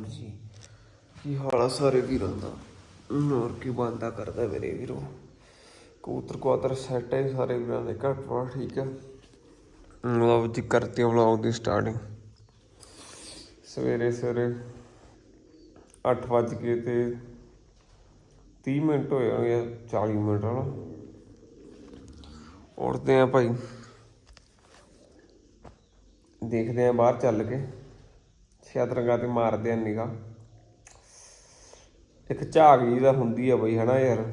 ਹਾਂਜੀ। ਕੀ ਹਾਲ ਆ ਸਾਰੇ ਵੀਰਾਂ ਦਾ? ਹੋਰ ਕੀ ਬੰਦਾ ਕਰਦਾ ਮੇਰੇ ਵੀਰੋ? ਕਬੂਤਰ ਕੁਆਤਰ ਸੈੱਟ ਹੈ ਸਾਰੇ ਵੀਰਾਂ ਦੇ ਘਰ ਪਾ ਠੀਕ ਆ। ਲਓ ਜੀ ਕਰਤੇ ਵਲੌਗ ਦੀ ਸਟਾਰਟਿੰਗ ਸਵੇਰੇ ਸਵੇਰੇ 8 ਵੱਜ ਕੇ ਤੇ 30 ਮਿੰਟ ਹੋਏ ਹੋਣਗੇ 40 ਮਿੰਟ ਵਾਲਾ ਉੱਠਦੇ ਆ ਭਾਈ। ਦੇਖਦੇ ਆ ਬਾਹਰ ਚੱਲ ਕੇ। ਛਤਰਗਾ ਤੇ ਮਾਰਦੇ ਆ ਨਿਗਾ ਇੱਕ ਝਾਗ ਜੀ ਦਾ ਹੁੰਦੀ ਆ ਬਈ, ਹਨਾ ਯਾਰ?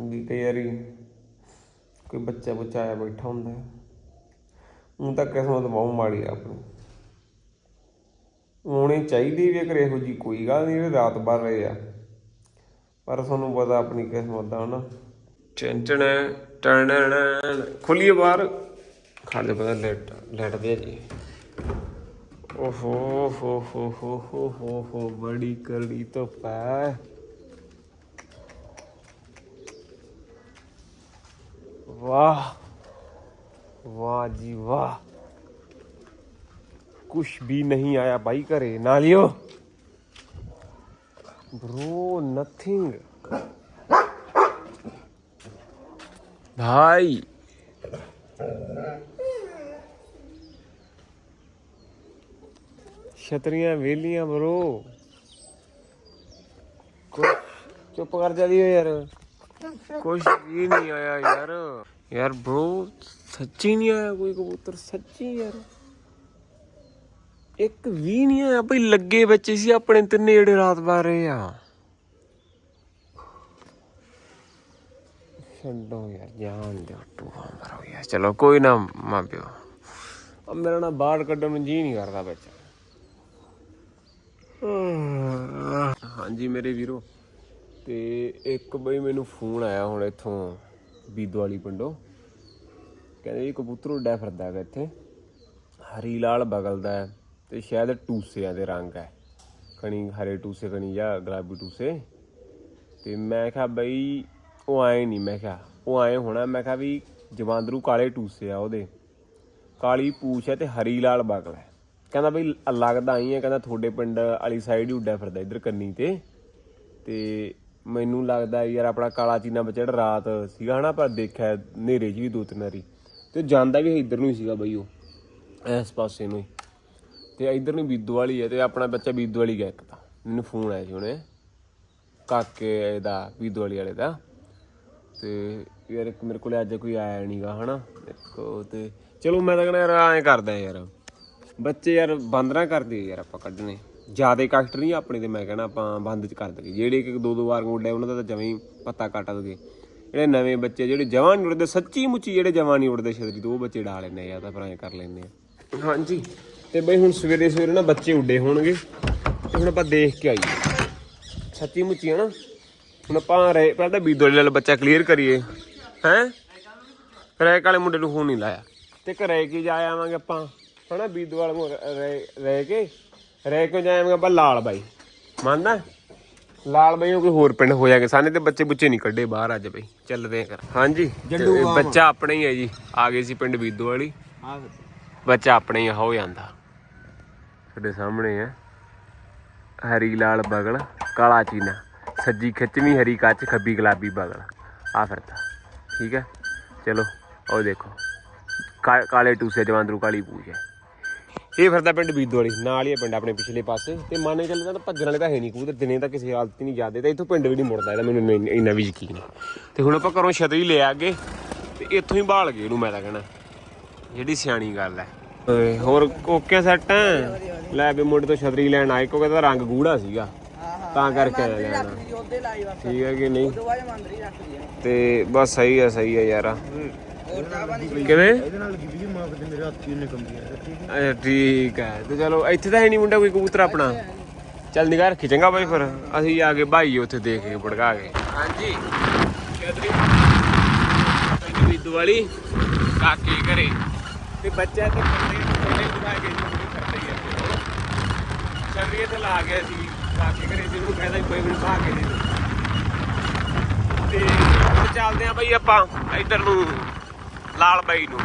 ਵੀ ਕਈ ਵਾਰੀ ਕੋਈ ਬੱਚਾ ਬੱਚਾ ਆਇਆ ਬੈਠਾ ਹੁੰਦਾ। ਹੈ ਉਹ ਤਾਂ ਕਿਸਮਤ ਬਹੁਤ ਮਾੜੀ ਆ ਆਪਣੀ। ਹੋਣੀ ਚਾਹੀਦੀ ਵੀ ਅਗਰ ਇਹੋ ਜੀ ਕੋਈ ਗੱਲ ਨਹੀਂ ਜਿਹੜੇ ਰਾਤ ਭਰ ਰਹੇ ਆ। ਪਰ ਤੁਹਾਨੂੰ ਪਤਾ ਆਪਣੀ ਕਿਸਮਤ ਦਾ, ਹਨਾ? ਚੰਚਣ ਟਣ ਖੁੱਲੀਏ ਬਾਹਰ। ਖਾਲੇ ਪਤਾ ਲੈਟ ਲੈਟ ਦੇ ਜੀ। ਓਹੋ ਹੋ ਹੋ ਹੋ ਹੋ ਹੋ ਹੋ ਬੜੀ ਕਰੜੀ ਤੋਂ ਪੈ ਵਾਹ ਵਾਹ ਜੀ ਵਾਹ ਕੁਛ ਵੀ ਨਹੀਂ ਆਇਆ ਬਾਈ ਘਰੇ ਨਾ ਲਿਓ ਬ్రో ਨਥਿੰਗ ਛਤਰੀਆਂ, ਵੇਲੀਆਂ ਬਰੋ ਚੁੱਪ ਕਰ ਜਾਦੀ ਓ ਯਾਰ। ਕੁਛ ਵੀ ਨਹੀਂ ਆਇਆ ਯਾਰ। ਯਾਰ ਬ్రో ਸੱਚੀ ਨਹੀਂ ਆਇਆ ਕੋਈ ਕਬੂਤਰ, ਸੱਚੀ ਯਾਰ। ਇੱਕ ਵੀ ਨਹੀਂ ਆਇਆ ਭਈ ਲੱਗੇ ਬੱਚੇ ਸੀ ਆਪਣੇ ਤਿੰਨੇ ਜਿਹੜੇ ਰਾਤ ਬਾਰੇ ਆ। ਛੱਡੋ ਯਾਰ, ਜਾਨ ਦੇ ਟੂਹਾ ਮਰੋ ਯਾਰ। ਚਲੋ ਕੋਈ ਨਾ ਮਾਪਿਓ ਆ ਮੇਰਾ ਨਾ ਬਾਹਰ ਕੱਢਣ ਨੂੰ ਜੀ ਨਹੀਂ ਕਰਦਾ ਬੱਚਾ ਹਾਂਜੀ ਮੇਰੇ ਵੀਰੋ, ਤੇ ਇੱਕ ਬਈ ਮੈਨੂੰ ਫੋਨ ਆਇਆ ਹੁਣ ਇੱਥੋਂ ਬੀਦੋ ਵਾਲੀ ਪਿੰਡੋਂ। ਕਹਿੰਦੇ ਜੀ ਕਬੂਤਰ ਉੱਡਿਆ ਫਿਰਦਾ ਹੈਗਾ ਇੱਥੇ। ਹਰੀ ਲਾਲ ਬਗਲਦਾ ਹੈ ਤੇ ਸ਼ਾਇਦ ਟੂਸਿਆਂ ਦੇ ਰੰਗ ਹੈ। ਕਣੀ ਹਰੇ ਟੂਸੇ, ਕਣੀ ਜਾਂ ਗੁਲਾਬੀ ਟੂਸੇ। ਤੇ ਮੈਂ ਕਿਹਾ ਬਈ ਉਹ ਆਏ ਨਹੀਂ ਮੈਂ ਕਿਹਾ ਉਹ ਆਏ ਹੋਣਾ। ਮੈਂ ਕਿਹਾ ਵੀ ਜਵਾਂਦਰੂ ਕਾਲੇ ਟੂਸੇ ਆ ਉਹਦੇ। ਕਾਲੀ ਪੂਛ ਹੈ ਤੇ ਹਰੀ ਲਾਲ ਬਗਲ ਹੈ। ਕਹਿੰਦਾ ਬਈ, ਲੱਗਦਾ ਆਈ ਹੈ ਕਹਿੰਦਾ ਤੁਹਾਡੇ ਪਿੰਡ ਵਾਲੀ ਸਾਈਡ ਹੀ ਉੱਡਿਆ ਫਿਰਦਾ ਇੱਧਰ ਕੰਨੀ ਤੇ। ਤੇ ਮੈਨੂੰ ਲੱਗਦਾ ਯਾਰ ਆਪਣਾ ਕਾਲਾ ਚੀਨਾ ਬਚੜ ਰਾਤ ਸੀਗਾ ਹਨਾ, ਪਰ ਦੇਖਿਆ ਹਨੇਰੇ 'ਚ ਵੀ ਦੋ ਤਿੰਨ ਵਾਰੀ। ਤੇ ਜਾਂਦਾ ਵੀ ਇੱਧਰ ਨੂੰ ਹੀ ਸੀਗਾ ਬਈ ਉਹ, ਇਸ ਪਾਸੇ ਨੂੰ ਹੀ। ਤੇ ਇੱਧਰ ਨੂੰ ਬੀਦੂ ਵਾਲੀ ਹੈ ਤੇ ਆਪਣਾ ਬੱਚਾ ਬੀਦੂ ਵਾਲੀ ਗਿਆ ਇੱਕ ਤਾਂ। ਮੈਨੂੰ ਫੋਨ ਆਇਆ ਸੀ ਉਹਨੇ, ਕਾਕੇ ਦਾ, ਬੀਦੂ ਵਾਲੀ ਵਾਲੇ ਦਾ। ਤੇ ਯਾਰ ਮੇਰੇ ਕੋਲੇ ਅੱਜ ਕੋਈ ਆਇਆ ਨਹੀਂਗਾ ਹਨਾ, ਇੱਕ ਉਹ ਤੇ, ਚਲੋ ਮੈਂ ਤਾਂ ਕਹਿੰਦਾ ਯਾਰ ਐਂ ਕਰਦਾ ਯਾਰ। ਬੱਚੇ ਯਾਰ ਬੰਦ ਨਾ ਕਰਦੇ ਯਾਰ ਆਪਾਂ ਕੱਢਣੇ। ਜਿਆਦੇ ਕਸਟ ਨਹੀਂ ਆਪਣੇ ਤੇ ਮੈਂ ਕਹਿਣਾ ਆਪਾਂ ਬੰਦ ਚ ਕਰ ਦਈਏ ਜਿਹੜੇ ਇੱਕ ਦੋ ਦੋ ਵਾਰ ਉੱਡੇ ਉਹਨਾਂ ਦਾ ਤਾਂ ਜਵੇਂ ਪੱਤਾ ਕੱਟ ਦਗੇ। ਜਿਹੜੇ ਨਵੇਂ ਬੱਚੇ ਜਿਹੜੇ ਜਵਾਂ ਨਹੀਂ ਉੱਡਦੇ, ਸੱਚੀ ਮੁੱਚੀ ਜਿਹੜੇ ਜਵਾਂ ਨਹੀਂ ਉੱਡਦੇ ਛਤਰੀ ਤੋਂ ਉਹ ਬੱਚੇ ਡਾ ਲੈਂਦੇ ਆ ਤਾਂ ਫਿਰ ਐਂ ਕਰ ਲੈਂਦੇ ਆ। ਹਾਂਜੀ। ਤੇ ਬਈ ਹੁਣ ਸਵੇਰੇ ਸਵੇਰੇ ਨਾ ਬੱਚੇ ਉੱਡੇ ਹੋਣਗੇ। ਹੁਣ ਆਪਾਂ ਦੇਖ ਕੇ ਆਈਏ। ਸੱਚੀ ਮੁੱਚੀ ਹੈ ਨਾ। ਹੁਣ ਆਪਾਂ ਰੇ ਪਹਿਲਾਂ ਤਾਂ ਬੀਦੋ ਵਾਲੇ ਬੱਚਾ ਕਲੀਅਰ ਕਰੀਏ। ਹੈ? ਰੈਕ ਵਾਲੇ ਮੁੰਡੇ ਨੂੰ ਫੋਨ ਨਹੀਂ ਲਾਇਆ। ਤੇ ਘਰੇ ਕੀ ਜਾ ਆਵਾਂਗੇ ਆਪਾਂ? ਹਨਾ ਬੀਦੋ ਵਾਲੇ ਨੂੰ ਰਹਿ ਰਹਿ ਕੇ ਰਹਿ ਕੇ ਜਾਵਾਂਗੇ ਆਪਾਂ ਲਾਲ ਬਾਈ। ਮੰਨਦਾ? ਲਾਲ ਬਾਈ ਕੋਈ ਹੋਰ ਪਿੰਡ ਹੋ ਜਾਗੇ ਸਾਨੇ ਤੇ ਬੱਚੇ ਬੁੱਚੇ ਨਹੀਂ ਕੱਢੇ ਬਾਹਰ ਅੱਜ ਬਈ। ਚੱਲਦੇ ਆ ਹਾਂਜੀ ਬੱਚਾ ਆਪਣਾ ਹੀ ਹੈ ਜੀ। ਆ ਗਏ ਸੀ ਪਿੰਡ ਬੀਦੋ ਵਾਲੀ। ਬੱਚਾ ਆਪਣੇ ਹੀ ਹੋ ਜਾਂਦਾ। ਤੁਹਾਡੇ ਸਾਹਮਣੇ ਹੈ ਹਰੀ ਲਾਲ ਬਗਲ ਕਾਲਾ ਚੀਨਾ। ਸੱਜੀ ਖਿੱਚਵੀਂ ਹਰੀ ਕੱਚ ਖੱਬੀ ਗੁਲਾਬੀ ਬਗਲ। ਆ ਫਿਰਦਾ ਠੀਕ ਹੈ ਚਲੋ ਉਹ ਦੇਖੋ। ਕਾਲੇ ਟੂਸੇ ਜਵਾਂਦਰੂ ਕਾਲੀ ਪੂਛ ਹੈ ਇਹ ਫਿਰਦਾ ਪਿੰਡ ਬੀਦੋ ਵਾਲੀ ਨਾਲ ਹੀ ਹੈ ਪਿੰਡ ਆਪਣੇ ਪਿਛਲੇ ਪਾਸੇ। ਤੇ ਮੰਨ ਕੇ ਚੱਲਦਾ ਤਾਂ ਭੱਜਣ ਵਾਲੇ ਤਾਂ ਹੈ ਨਹੀਂ ਕਬੂਤਰ ਦਿਨੇ ਤਾਂ ਕਿਸੇ ਹਾਲਤ ਹੀ ਨਹੀਂ ਜਾਂਦੇ ਤਾਂ ਇੱਥੋਂ ਪਿੰਡ ਵੀ ਨਹੀਂ ਮੁੜਦਾ ਇਹਦਾ ਮੈਨੂੰ ਇੰਨਾ- ਇੰਨਾ ਵੀ ਯਕੀਨ ਹੈ। ਤੇ ਹੁਣ ਆਪਾਂ ਘਰੋਂ ਛਤਰੀ ਲੈ ਆਗੇ ਤੇ ਇੱਥੋਂ ਹੀ ਬਾਲ ਗਏ ਇਹਨੂੰ ਮੈਂ ਤਾਂ ਕਹਿਣਾ। ਜਿਹੜੀ ਸਿਆਣੀ ਗੱਲ ਹੈ। ਓਏ ਹੋਰ ਕੋਕਿਆਂ ਸੈੱਟ ਲੈ ਵੀ ਮੁੰਡੇ ਤੋਂ ਛਤਰੀ ਲੈਣ ਆਏ ਕਿਉਂਕਿ ਇਹਦਾ ਰੰਗ ਗੂੜਾ ਸੀਗਾ। ਤਾਂ ਕਰਕੇ ਆਇਆ ਲੈਣਾ। ਉਹਦੇ ਲਾਈ ਬਸ ਠੀਕ ਹੈ ਕਿ ਨਹੀਂ? ਤੋਂ ਮੰਦਰੀ ਬਸ ਸਹੀ ਹੈ ਸਹੀ ਹੈ ਯਾਰ। ਕਿਵੇਂ? ਇਹਦੇ ਨਾਲ ਲੱਗੀ ਵੀ ਮਾਂ ਕਿਤੇ ਮੇਰੇ ਹੱਥ ਹੀ ਉਹਨੇ ਕੰਬੀ ਆ। ਠੀਕ ਅੱਛਾ ਠੀਕ ਹੈ। ਤੇ ਚਲੋ ਇੱਥੇ ਤਾਂ ਹੈ ਨਹੀਂ ਮੁੰਡਾ ਕੋਈ ਕਬੂਤਰ ਆਪਣਾ। ਚੱਲ ਨਿਗਾਹ ਰੱਖੀ ਚੰਗਾ ਬਾਈ ਫਿਰ। ਅਸੀਂ ਆ ਕੇ ਭਾਈ ਉੱਥੇ ਦੇਖ ਕੇ ਭੜਕਾ ਕੇ। ਹਾਂਜੀ। ਛਤਰੀ ਪਿੰਡ ਵੀਦੂ ਵਾਲੀ ਕਾਕੇ ਘਰੇ। ਤੇ ਬੱਚਾ ਤੇ ਕੰਨੇ ਕੰਨੇ ਦਿਖਾ ਕੇ ਕਰਦੇ ਹੀ ਆ। ਛਤਰੀ ਤੇ ਲਾ ਗਿਆ ਸੀ ਕਾਕੇ ਘਰੇ ਜਿਹਨੂੰ ਕਹਿੰਦਾ ਕੋਈ ਮੈਨੂੰ ਭਾ ਕੇ ਦੇ ਦੇ। ਤੇ ਹੁਣ ਚੱਲਦੇ ਆ ਬਈ ਆਪਾਂ ਇੱਧਰ ਨੂੰ ਲਾਲ ਬਾਈ ਨੂੰ।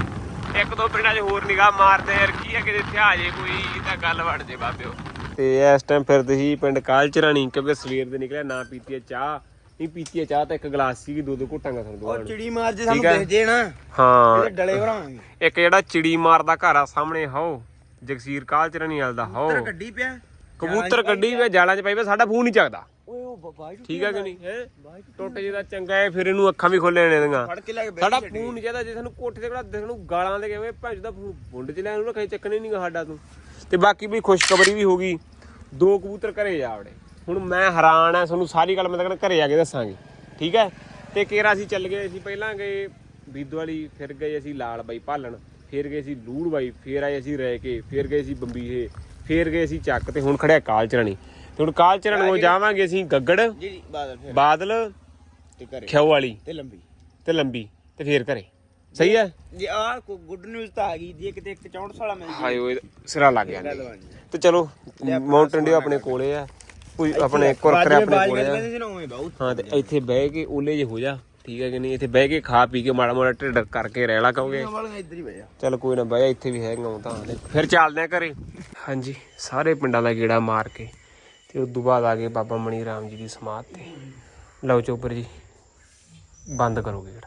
ਇੱਕ ਦੋ ਪਿੰਡਾਂ 'ਚ ਹੋਰ ਨਿਗਾਹ ਮਾਰਦੇ ਯਾਰ ਕੀ ਹੈ ਕਿਤੇ ਇੱਥੇ ਆ ਜੇ ਕੋਈ ਤਾਂ ਗੱਲ ਬਣ ਜੇ ਬਾਬਿਓ। ਤੇ ਇਸ ਟਾਈਮ ਫਿਰਦੇ ਸੀ ਪਿੰਡ ਕਾਲਚਰਾਣੀ ਕਿਉਂਕਿ ਸਵੇਰ ਦੇ ਨਿਕਲਿਆ ਨਾ ਪੀਤੀ ਹੈ ਚਾਹ ਨਹੀਂ ਪੀਤੀ ਹੈ ਚਾਹ ਤਾਂ ਇੱਕ ਗਲਾਸ ਸੀਗੀ ਦੋ ਦੋ ਘੁੱਟਾਂਗਾ ਸਾਨੂੰ ਉਹ ਨੂੰ ਚਿੜੀ ਮਾਰ ਜੇ ਠੀਕ ਸਾਨੂੰ। ਦੇਖ ਜੇ ਨਾ ਹਾਂ। ਇਹਦੇ ਡਲੇ ਭਰਾਵਾਂਗੇ। ਇੱਕ ਜਿਹੜਾ ਚਿੜੀ ਮਾਰਦਾ ਘਰ ਆ ਸਾਹਮਣੇ ਹੋ ਜਗਸੀਰ ਕਾਲਚਰਾਣੀ ਵਾਲ ਦਾ ਹੋ ਤੇਰਾ ਗੱਡੀ ਪਿਆ ਕਬੂਤਰ ਕੱਢੀ ਵੇ ਜਾਲਾਂ 'ਚ ਪਾਈ ਵੇ ਸਾਡਾ ਫੋਨ ਨਹੀਂ ਚੱਕਦਾ। ਓਏ ਉਹ ਬਾਈ ਠੀਕ ਹੈ ਕਿ ਨਹੀਂ? ਹੈ? ਟੁੱਟ ਜੇ ਦਾ ਚੰਗਾ ਹੈ ਫਿਰ ਇਹਨੂੰ ਅੱਖਾਂ ਵੀ ਖੋਲੇ ਨੇ ਦੀਆਂ ਫੜ ਕੇ ਲੈ ਕੇ ਬਹਿ ਸਾਡਾ ਫੋਨ ਨਹੀਂ ਚਾਹਦਾ ਜੇ ਸਾਨੂੰ ਕੋਠੇ ਤੇ ਕਿਹੜਾ ਦੇਖਣ ਨੂੰ ਗਾਲਾਂ ਦੇ ਕਿਵੇਂ ਭੈਣ ਦਾ ਫੋਨ ਬੁੰਡ ਚ ਲੈਣ ਨੂੰ ਰੱਖੇ ਚੱਕਣੇ ਨਹੀਂਗਾ ਸਾਡਾ ਤੂੰ। ਤੇ ਬਾਕੀ ਵੀ ਖੁਸ਼ਖਬਰੀ ਵੀ ਹੋ ਗਈ। ਦੋ ਕਬੂਤਰ ਘਰੇ ਜਾ ਵੜੇ। ਹੁਣ ਮੈਂ ਹੈਰਾਨ ਆ ਤੁਹਾਨੂੰ ਸਾਰੀ ਗੱਲ ਮੈਂ ਤਾਂ ਘਰੇ ਆ ਕੇ ਦੱਸਾਂਗੇ। ਠੀਕ ਹੈ? ਤੇ ਕੇਰਾ ਅਸੀਂ ਚੱਲ ਗਏ ਅਸੀਂ ਪਹਿਲਾਂ ਗਏ ਬੀਦੋ ਵਾਲੀ ਫਿਰ ਗਏ ਅਸੀਂ ਲਾਲ ਬਾਈ ਭਾਲਣ ਫਿਰ ਗਏ ਸੀ ਲੂੜ ਬਾਈ ਫਿਰ ਆਏ ਅਸੀਂ ਰਹਿ ਕੇ ਫਿਰ ਗਏ ਸੀ ਬੰਬੀਹੇ ਫਿਰ ਗਏ ਸੀ ਚੱਕ ਤੇ ਹੁਣ ਖੜਿਆ ਕਾਲ ਚਰਣੀ ਤੇ ਹੁਣ ਕਾਲ ਚਰਨ ਨੂੰ ਜਾਵਾਂਗੇ ਅਸੀਂ ਗੱਗੜ ਜੀ ਬਾਦਲ ਫਿਰ। ਬਾਦਲ ਤੇ ਘਰੇ। ਖਿਓ ਵਾਲੀ। ਤੇ ਲੰਬੀ। ਤੇ ਲੰਬੀ ਤੇ ਫੇਰ ਘਰੇ। ਸਹੀ ਹੈ? ਜੇ ਆ ਕੋ ਗੁੱਡ ਨਿਊਜ਼ ਤਾਂ ਆ ਗਈ ਜੇ ਕਿਤੇ 164 ਸਾਲਾ ਮਿਲ ਹਾਏ ਓਏ ਸਿਰਾ ਲੱਗ ਗਿਆ ਤੇ ਚਲੋ ਮਾਊਂਟਨ ਡਿਊ ਆਪਣੇ ਕੋਲੇ ਆ। ਕੋਈ ਆਪਣੇ ਕੁਰਕਰੇ ਆਪਣੇ ਕੋਲੇ ਆ। ਹਾਂ ਤੇ ਇੱਥੇ ਬਹਿ ਕੇ ਓਲੇ ਜੇ ਹੋ ਜਾ। ਠੀਕ ਹੈ ਕਿ ਨਹੀਂ? ਇੱਥੇ ਬਹਿ ਕੇ ਖਾ ਪੀ ਕੇ ਮਾੜਾ ਮਾੜਾ ਢਿੱਡ ਕਰਕੇ ਰਹਿ ਲਾ ਕਹੋਗੇ। ਹੀ ਜਾ। ਚਲ ਕੋਈ ਨਾ ਬਹਿ ਇੱਥੇ ਵੀ ਹੈਗਾ ਤਾਂ। ਫਿਰ ਚੱਲਦੇ ਆ ਘਰੇ। ਹਾਂਜੀ ਸਾਰੇ ਪਿੰਡਾਂ ਦਾ ਗੇੜਾ ਮਾਰ ਕੇ। ਤੇ ਉਸ ਤੋਂ ਬਾਅਦ ਆ ਗਏ ਬਾਬਾ ਮਣੀ ਰਾਮ ਜੀ ਦੀ ਸਮਾਧ ਤੇ। ਲਓ ਚੋਪਰ ਜੀ, ਬੰਦ ਕਰੋ ਗੇੜ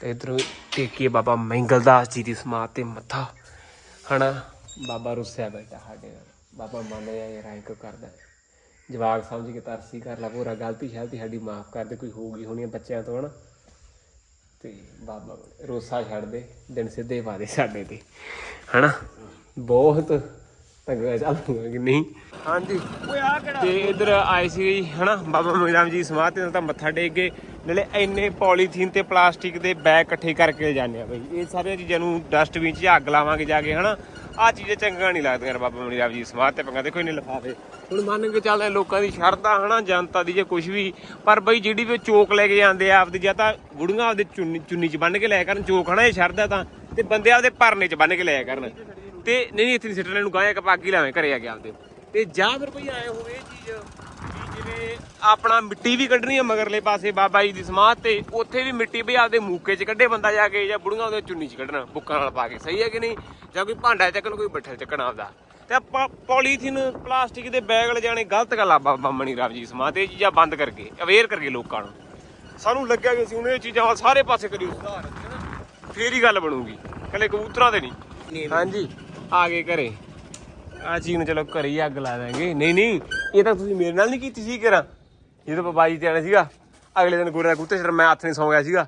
ਤੇ ਇਧਰੋਂ ਟੇਕੀਏ ਬਾਬਾ ਮਹਿੰਗਲ ਜੀ ਦੀ ਸਮਾਧ ਤੇ ਮੱਥਾ। ਹਨਾ, ਬਾਬਾ ਰੁੱਸਿਆ ਬੈਠਾ ਸਾਡੇ ਨਾਲ। ਬਾਬਾ ਮੰਨਿਆ ਇਹ ਰਾਇ ਕੋ ਕਰਦਾ ਜਵਾਗ ਸਮਝ ਕੇ ਤਰਸੀ ਕਰ ਲਾ, ਪੂਰਾ ਗਲਤੀ ਸ਼ਲਤੀ ਸਾਡੀ ਮਾਫ ਕਰ ਦੇ, ਕੋਈ ਗਈ ਹੋਣੀ ਆ ਬੱਚਿਆਂ ਤੋਂ, ਹਨਾ। ਤੇ ਬਾਬਾ ਰੋਸਾ ਛੱਡ ਦੇ, ਦਿਨ ਸਿੱਧੇ ਪਾ ਦੇ ਸਾਡੇ ਤੇ, ਹਨਾ। ਬਹੁਤ ਤੰਗਾ ਚੱਲੂਗਾ ਕਿ ਨਹੀਂ ਹਾਂਜੀ। ਓਏ ਆ ਕਿਹੜਾ? ਤੇ ਇਧਰ ਆਏ ਸੀ ਜੀ ਹਨਾ? ਬਾਬਾ ਮੀਰਾਮ ਜੀ ਸਮਾਧ ਤੇ ਤਾਂ ਮੱਥਾ ਟੇਕ ਕੇ ਨਾਲੇ ਇੰਨੇ ਪੋਲੀਥੀਨ ਤੇ ਪਲਾਸਟਿਕ ਦੇ ਬੈਗ ਇਕੱਠੇ ਕਰਕੇ ਜਾਂਦੇ ਆ ਬਈ। ਇਹ ਸਾਰੀਆਂ ਚੀਜ਼ਾਂ ਨੂੰ ਡਸਟਬਿਨ 'ਚ ਅੱਗ ਲਾਵਾਂਗੇ ਜਾ ਕੇ ਹਨਾ? ਆ ਚੀਜ਼ਾਂ ਚੰਗਾ ਨਹੀਂ ਲੱਗਦੀਆਂ ਯਾਰ ਬਾਬਾ ਮੀਰਾਮ ਜੀ ਸਮਾਧ ਤੇ ਪੰਗਾ ਦੇਖੋ ਇਹਨੇ ਲਿਫਾਫੇ। ਹੁਣ ਮੰਨ ਕੇ ਚੱਲਦੇ ਲੋਕਾਂ ਦੀ ਸ਼ਰਧਾ ਹਨਾ? ਜਨਤਾ ਦੀ ਜੇ ਕੁਝ ਵੀ। ਪਰ ਬਈ ਜਿਹੜੀ ਵੀ ਚੋਕ ਲੈ ਕੇ ਜਾਂਦੇ ਆ ਆਪਦੀ ਜਾਂ ਤਾਂ ਬੁੜੀਆਂ ਆਪਦੇ ਚੁੰਨੀ ਚੁੰਨੀ 'ਚ ਬੰਨ ਕੇ ਲਿਆ ਕਰਨ ਚੋਕ ਹਨਾ? ਇਹ ਸ਼ਰਧਾ ਤਾਂ। ਤੇ ਬੰਦੇ ਆਪਦੇ ਪਰਨੇ 'ਚ ਬੰਨ ਕੇ ਲਿਆ ਕਰਨ। ਤੇ ਨਹੀਂ ਨਹੀਂ ਇੱਥੇ ਨਹੀਂ ਸਿੱਟਣ ਨੂੰ ਗਾਇਆ ਕਿ ਪਾਗੀ ਲਾਵੇਂ ਘਰੇ ਆ ਕੇ ਆਪਦੇ। ਤੇ ਜਾਂ ਫਿਰ ਕੋਈ ਆਏ ਹੋਵੇ ਇਹ ਚੀਜ਼ ਵੀ ਜਿਵੇਂ ਆਪਣਾ ਮਿੱਟੀ ਵੀ ਕੱਢਣੀ ਆ ਮਗਰਲੇ ਪਾਸੇ ਬਾਬਾ ਜੀ ਦੀ ਸਮਾਧ ਤੇ ਉੱਥੇ ਵੀ ਮਿੱਟੀ ਵੀ ਆਪਦੇ ਮੂਕੇ 'ਚ ਕੱਢੇ ਬੰਦਾ ਜਾ ਕੇ ਜਾਂ ਬੁੜੀਆਂ ਉਹਦੇ ਚੁੰਨੀ 'ਚ ਕੱਢਣਾ ਬੁੱਕਾਂ ਨਾਲ ਪਾ ਕੇ ਸਹੀ ਹੈ ਕਿ ਨਹੀਂ? ਜਾਂ ਕੋਈ ਭਾਂਡਾ ਚੱਕਣ ਕੋਈ ਬੱਠਲ ਚੱਕਣਾ ਆਪਦਾ। ਤੇ ਆਪਾਂ ਪੋਲੀਥੀਨ ਪਲਾਸਟਿਕ ਦੇ ਬੈਗ ਲਿਜਾਣੇ ਗਲਤ ਗੱਲ ਆ ਬਾਬਾ ਮਣੀ ਰਾਮ ਜੀ ਸਮਾਧ ਤੇ ਇਹ ਚੀਜ਼ਾਂ ਬੰਦ ਕਰਕੇ ਅਵੇਅਰ ਕਰਕੇ ਲੋਕਾਂ ਨੂੰ। ਸਾਨੂੰ ਲੱਗਿਆ ਕਿ ਅਸੀਂ ਇਹ ਚੀਜ਼ਾਂ ਸਾਰੇ ਪਾਸੇ ਕਰੀ ਸੁਧਾਰ ਹੈ ਫੇਰ ਹੀ ਗੱਲ ਬਣੂਗੀ ਕੱਲੇ ਕਬੂਤਰਾਂ ਤੇ ਨਹੀਂ। ਹਾਂਜੀ। ਆ ਗਏ ਘਰੇ। ਆ ਚੀਜ਼ ਨੂੰ ਚਲੋ ਘਰੇ ਹੀ ਅੱਗ ਲਾ ਦਾਂਗੇ। ਨਹੀਂ ਨਹੀਂ ਇਹ ਤਾਂ ਤੁਸੀਂ ਮੇਰੇ ਨਾਲ ਨਹੀਂ ਕੀਤੀ ਸੀ ਕਿਰਾ। ਜਦੋਂ ਬਾਬਾ ਜੀ ਤੇ ਆਣਾ ਸੀਗਾ। ਅਗਲੇ ਦਿਨ ਗੋਰੇ ਦਾ ਕੁੱਤੇ ਸਿਰ ਮੈਂ ਹੱਥ ਨਹੀਂ ਸੌਂ ਗਿਆ ਸੀਗਾ।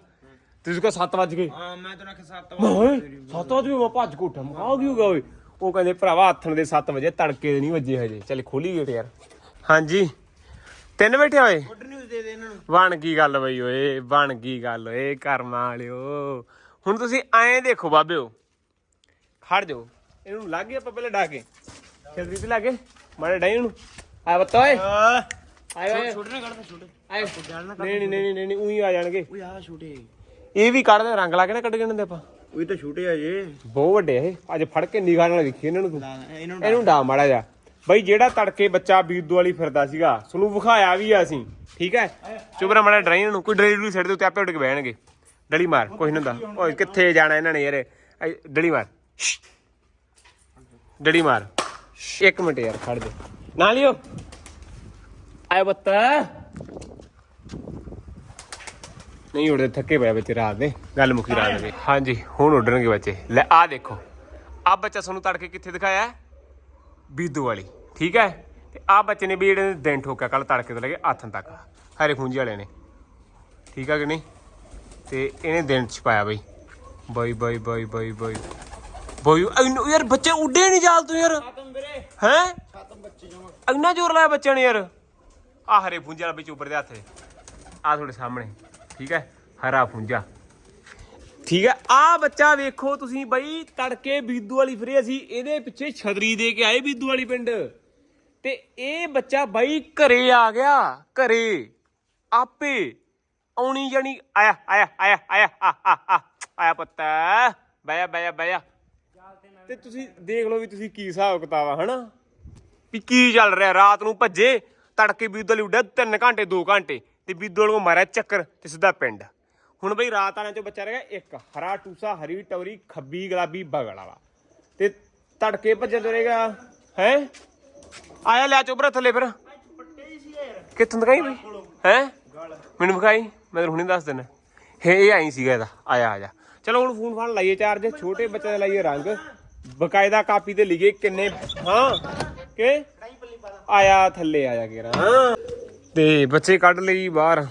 ਤੁਸੀਂ ਕੋ 7 ਵਜ ਗਏ। ਹਾਂ ਮੈਂ ਤਾਂ ਆਖਿਆ ਸੱਤ ਮੈਂ ਓਏ 7 ਵਜੇ ਮੈਂ ਭੱਜ ਕੇ ਉੱਠਾ ਮੈਂ ਕੀ ਹੋ ਗਿਆ ਓਏ? ਉਹ ਕਹਿੰਦੇ ਭਰਾਵਾ ਹੱਥਣ ਦੇ 7 ਵਜੇ ਤੜਕੇ ਦੇ ਨਹੀਂ ਵੱਜੇ ਹਜੇ। ਚੱਲ ਖੋਲੀ ਗੇਟ ਯਾਰ। ਹਾਂਜੀ। ਤਿੰਨ ਬੈਠੇ ਹੋਏ ਗੁੱਡ ਨਿਊਜ਼ ਦੇ ਦੇ ਇਹਨਾਂ ਨੂੰ। ਬਣ ਗਈ ਗੱਲ ਬਈ ਓਏ ਬਣ ਗਈ ਗੱਲ ਓਏ ਕਰਮਾਂ ਵਾਲਿਓ। ਹੁਣ ਤੁਸੀਂ ਐਂ ਦੇਖੋ ਬਾਬਿਓ। ਖੜ ਜਾਓ। ਇਹਨੂੰ ਲੱਗ ਗਿਆ ਆਪਾਂ ਪਹਿਲੇ ਡਾ ਕੇ। ਛਤਰੀ ਤੇ ਲੱਗੇ ਮਾਰੇ ਡਾਈ ਨੂੰ ਆ ਬੱਤਾ ਓਏ। ਆਏ ਓਏ। ਛੋਟੇ ਨਾ ਕੱਢ ਛੋਟੇ। ਆਏ। ਨਹੀਂ ਨਹੀਂ ਨਹੀਂ ਨਹੀਂ ਉਹੀ ਆ ਜਾਣਗੇ। ਓਏ ਆ ਛੋਟੇ। ਇਹ ਵੀ ਕੱਢਦੇ ਰੰਗ ਲਾ ਕੇ ਨਾ ਕੱਢ ਕੇ ਨੇ ਆਪਾਂ। ਓਏ ਤਾਂ ਛੋਟੇ ਆ ਜੇ। ਬਹੁਤ ਵੱਡੇ ਇਹ। ਅੱਜ ਫੜ ਕੇ ਨਿਗਾਹ ਨਾਲ ਵੇਖੀ ਇਹਨਾਂ ਨੂੰ ਤੂੰ। ਇਹਨਾਂ ਇਹਨੂੰ ਡਾ ਮਾੜਾ ਜਾ ਬਈ ਜਿਹੜਾ ਤੜਕੇ ਬੱਚਾ ਬੀਦੂ ਵਾਲੀ ਫਿਰਦਾ ਸੀਗਾ ਤੁਹਾਨੂੰ ਵਿਖਾਇਆ ਵੀ ਆ ਅਸੀਂ। ਠੀਕ ਹੈ? ਚੁਬਰਾ ਮਾੜਾ ਡਰਾਈ ਇਹਨਾਂ ਨੂੰ। ਕੋਈ ਡਰਾਈ ਡੂਲੀ ਸਿੱਟ ਦੇ ਉੱਤੇ ਆਪੇ ਉੱਡ ਕੇ ਬਹਿਣਗੇ। ਡਲੀ ਮਾਰ ਕੁਛ ਨਹੀਂ ਹੁੰਦਾ। ਓਏ ਕਿੱਥੇ ਜਾਣਾ ਇਹਨਾਂ ਨੇ ਯਾਰ ਡਲੀ ਮਾਰ। ਡੜੀ ਮਾਰ। ਇੱਕ ਮਿੰਟ ਯਾਰ, ਖੜ ਦੇ ਨਾ ਲਿਓ ਆਏ ਬੱਤਾ। ਨਹੀਂ, ਉੜਦੇ ਥੱਕੇ ਪਏ ਬੱਚੇ ਰਾਤ ਦੇ। ਗੱਲ ਮੁੱਕੀ ਰਾਤ ਦੇ। ਹਾਂਜੀ, ਹੁਣ ਉੱਡਣਗੇ ਬੱਚੇ। ਲੈ ਆ ਦੇਖੋ। ਆ ਬੱਚਾ ਤੁਹਾਨੂੰ ਤੜਕੇ ਕਿੱਥੇ ਦਿਖਾਇਆ? ਹੈ? ਬੀਦੂ ਵਾਲੀ। ਠੀਕ ਹੈ? ਤੇ ਆ ਬੱਚੇ ਨੇ ਵੀ ਜਿਹੜੇ ਦਿਨ ਠੋਕਿਆ ਕੱਲ ਤੜਕੇ ਤੋਂ ਲੈ ਕੇ ਆਥਣ ਤੱਕ। ਹਰੇ ਖੂੰਜੀ ਵਾਲੇ ਨੇ। ਠੀਕ ਆ ਕਿ ਨਹੀਂ? ਤੇ ਇਹਨੇ ਦਿਨ ਚ ਪਾਇਆ ਬਈ। ਬਾਈ ਬਾਈ ਬਾਈ ਬਾਈ ਬਾਈ। ਬਾਈ ਇਹਨੂੰ- ਯਾਰ ਬੱਚੇ ਉੱਡੇ ਨਹੀਂ ਜਾਲ ਤੂੰ ਯਾਰ। ਹੈ? ਇੰਨਾ ਜ਼ੋਰ ਲਾਇਆ ਬੱਚਿਆਂ ਨੇ ਯਾਰ। ਆ ਹਰੇ ਫੁੰਜਾ ਵਾਲਾ ਵਿੱਚ ਉੱਪਰ ਦੇ ਹੱਥ। ਆ ਤੁਹਾਡੇ ਸਾਹਮਣੇ। ਠੀਕ ਹੈ? ਹਰਾ ਫੁੰਜਾ। ਠੀਕ ਹੈ? ਆ ਬੱਚਾ ਵੇਖੋ ਤੁਸੀਂ ਬਈ ਤੜਕੇ ਬੀਦੂ ਵਾਲੀ ਫਿਰੇ ਅਸੀਂ। ਇਹਦੇ ਪਿੱਛੇ ਛਤਰੀ ਦੇ ਕੇ ਆਏ ਬੀਦੂ ਵਾਲੀ ਪਿੰਡ। ਤੇ ਇਹ ਬੱਚਾ ਬਈ ਘਰੇ ਆ ਗਿਆ। ਘਰੇ। ਆਪੇ। ਆਉਣੀ ਜਾਣੀ। ਆਇਆ ਆਇਆ ਆਇਆ ਆਇਆ ਆ ਆ ਆ। ਆਇਆ ਪੁੱਤ। ਬਾਇਆ ਬਾਇਆ ਬਾਇਆ ਤੇ ਤੁਸੀਂ ਦੇਖ ਲਓ ਵੀ ਤੁਸੀਂ ਕੀ ਹਿਸਾਬ ਕਿਤਾਬ ਆ ਹਨਾ? ਵੀ ਕੀ ਚੱਲ ਰਿਹਾ ਰਾਤ ਨੂੰ ਭੱਜੇ ਤੜਕੇ ਬੀਦਲ ਉੱਡਿਆ 3 ਘੰਟੇ 2 ਘੰਟੇ ਤੇ ਬੀਦਲ ਨੂੰ ਮਾਰਿਆ ਚੱਕਰ ਤੇ ਸਿੱਧਾ ਪਿੰਡ। ਹੁਣ ਬਈ ਰਾਤ ਵਾਲਿਆਂ ਚੋਂ ਬੱਚਾ ਰਹਿ ਗਿਆ ਇੱਕ ਹਰਾ ਟੂਸਾ ਹਰੀ ਟੌਰੀ ਖੱਬੀ ਗੁਲਾਬੀ ਬਗਲ ਵਾਲਾ। ਤੇ ਤੜਕੇ ਭੱਜਣ ਤੁਰੇਗਾ ਹੈ? ਆਇਆ ਲੈ ਚੋਬਰਾ ਥੱਲੇ ਫਿਰ। ਕਿੱਥੋਂ ਦਿਖਾਈ ਬਈ? ਹੈ? ਮੈਨੂੰ ਵਿਖਾਈ ਮੈਂ ਤੈਨੂੰ ਹੁਣੇ ਦੱਸ ਦਿੰਦਾ। ਹੈ ਇਹ ਆਈ ਸੀਗਾ ਇਹਦਾ ਆਇਆ ਆ ਜਾ ਚਲੋ ਹੁਣ ਫੋਨ ਫਾਨ ਲਾਈਏ ਚਾਰਜ, ਛੋਟੇ ਬੱਚੇ ਦੇ ਲਾਈਏ ਰੰਗ। ਬਕਾਇਦਾ ਕਾਪੀ ਤੇ ਲਿਖੇ ਕਿੰਨੇ, ਹਾਂ? ਕਿ? ਆਇਆ ਥੱਲੇ, ਆਇਆ ਕੇਰਾ ਹਾਂ ਤੇ ਬੱਚੇ ਕੱਢ ਲਈ ਬਾਹਰ।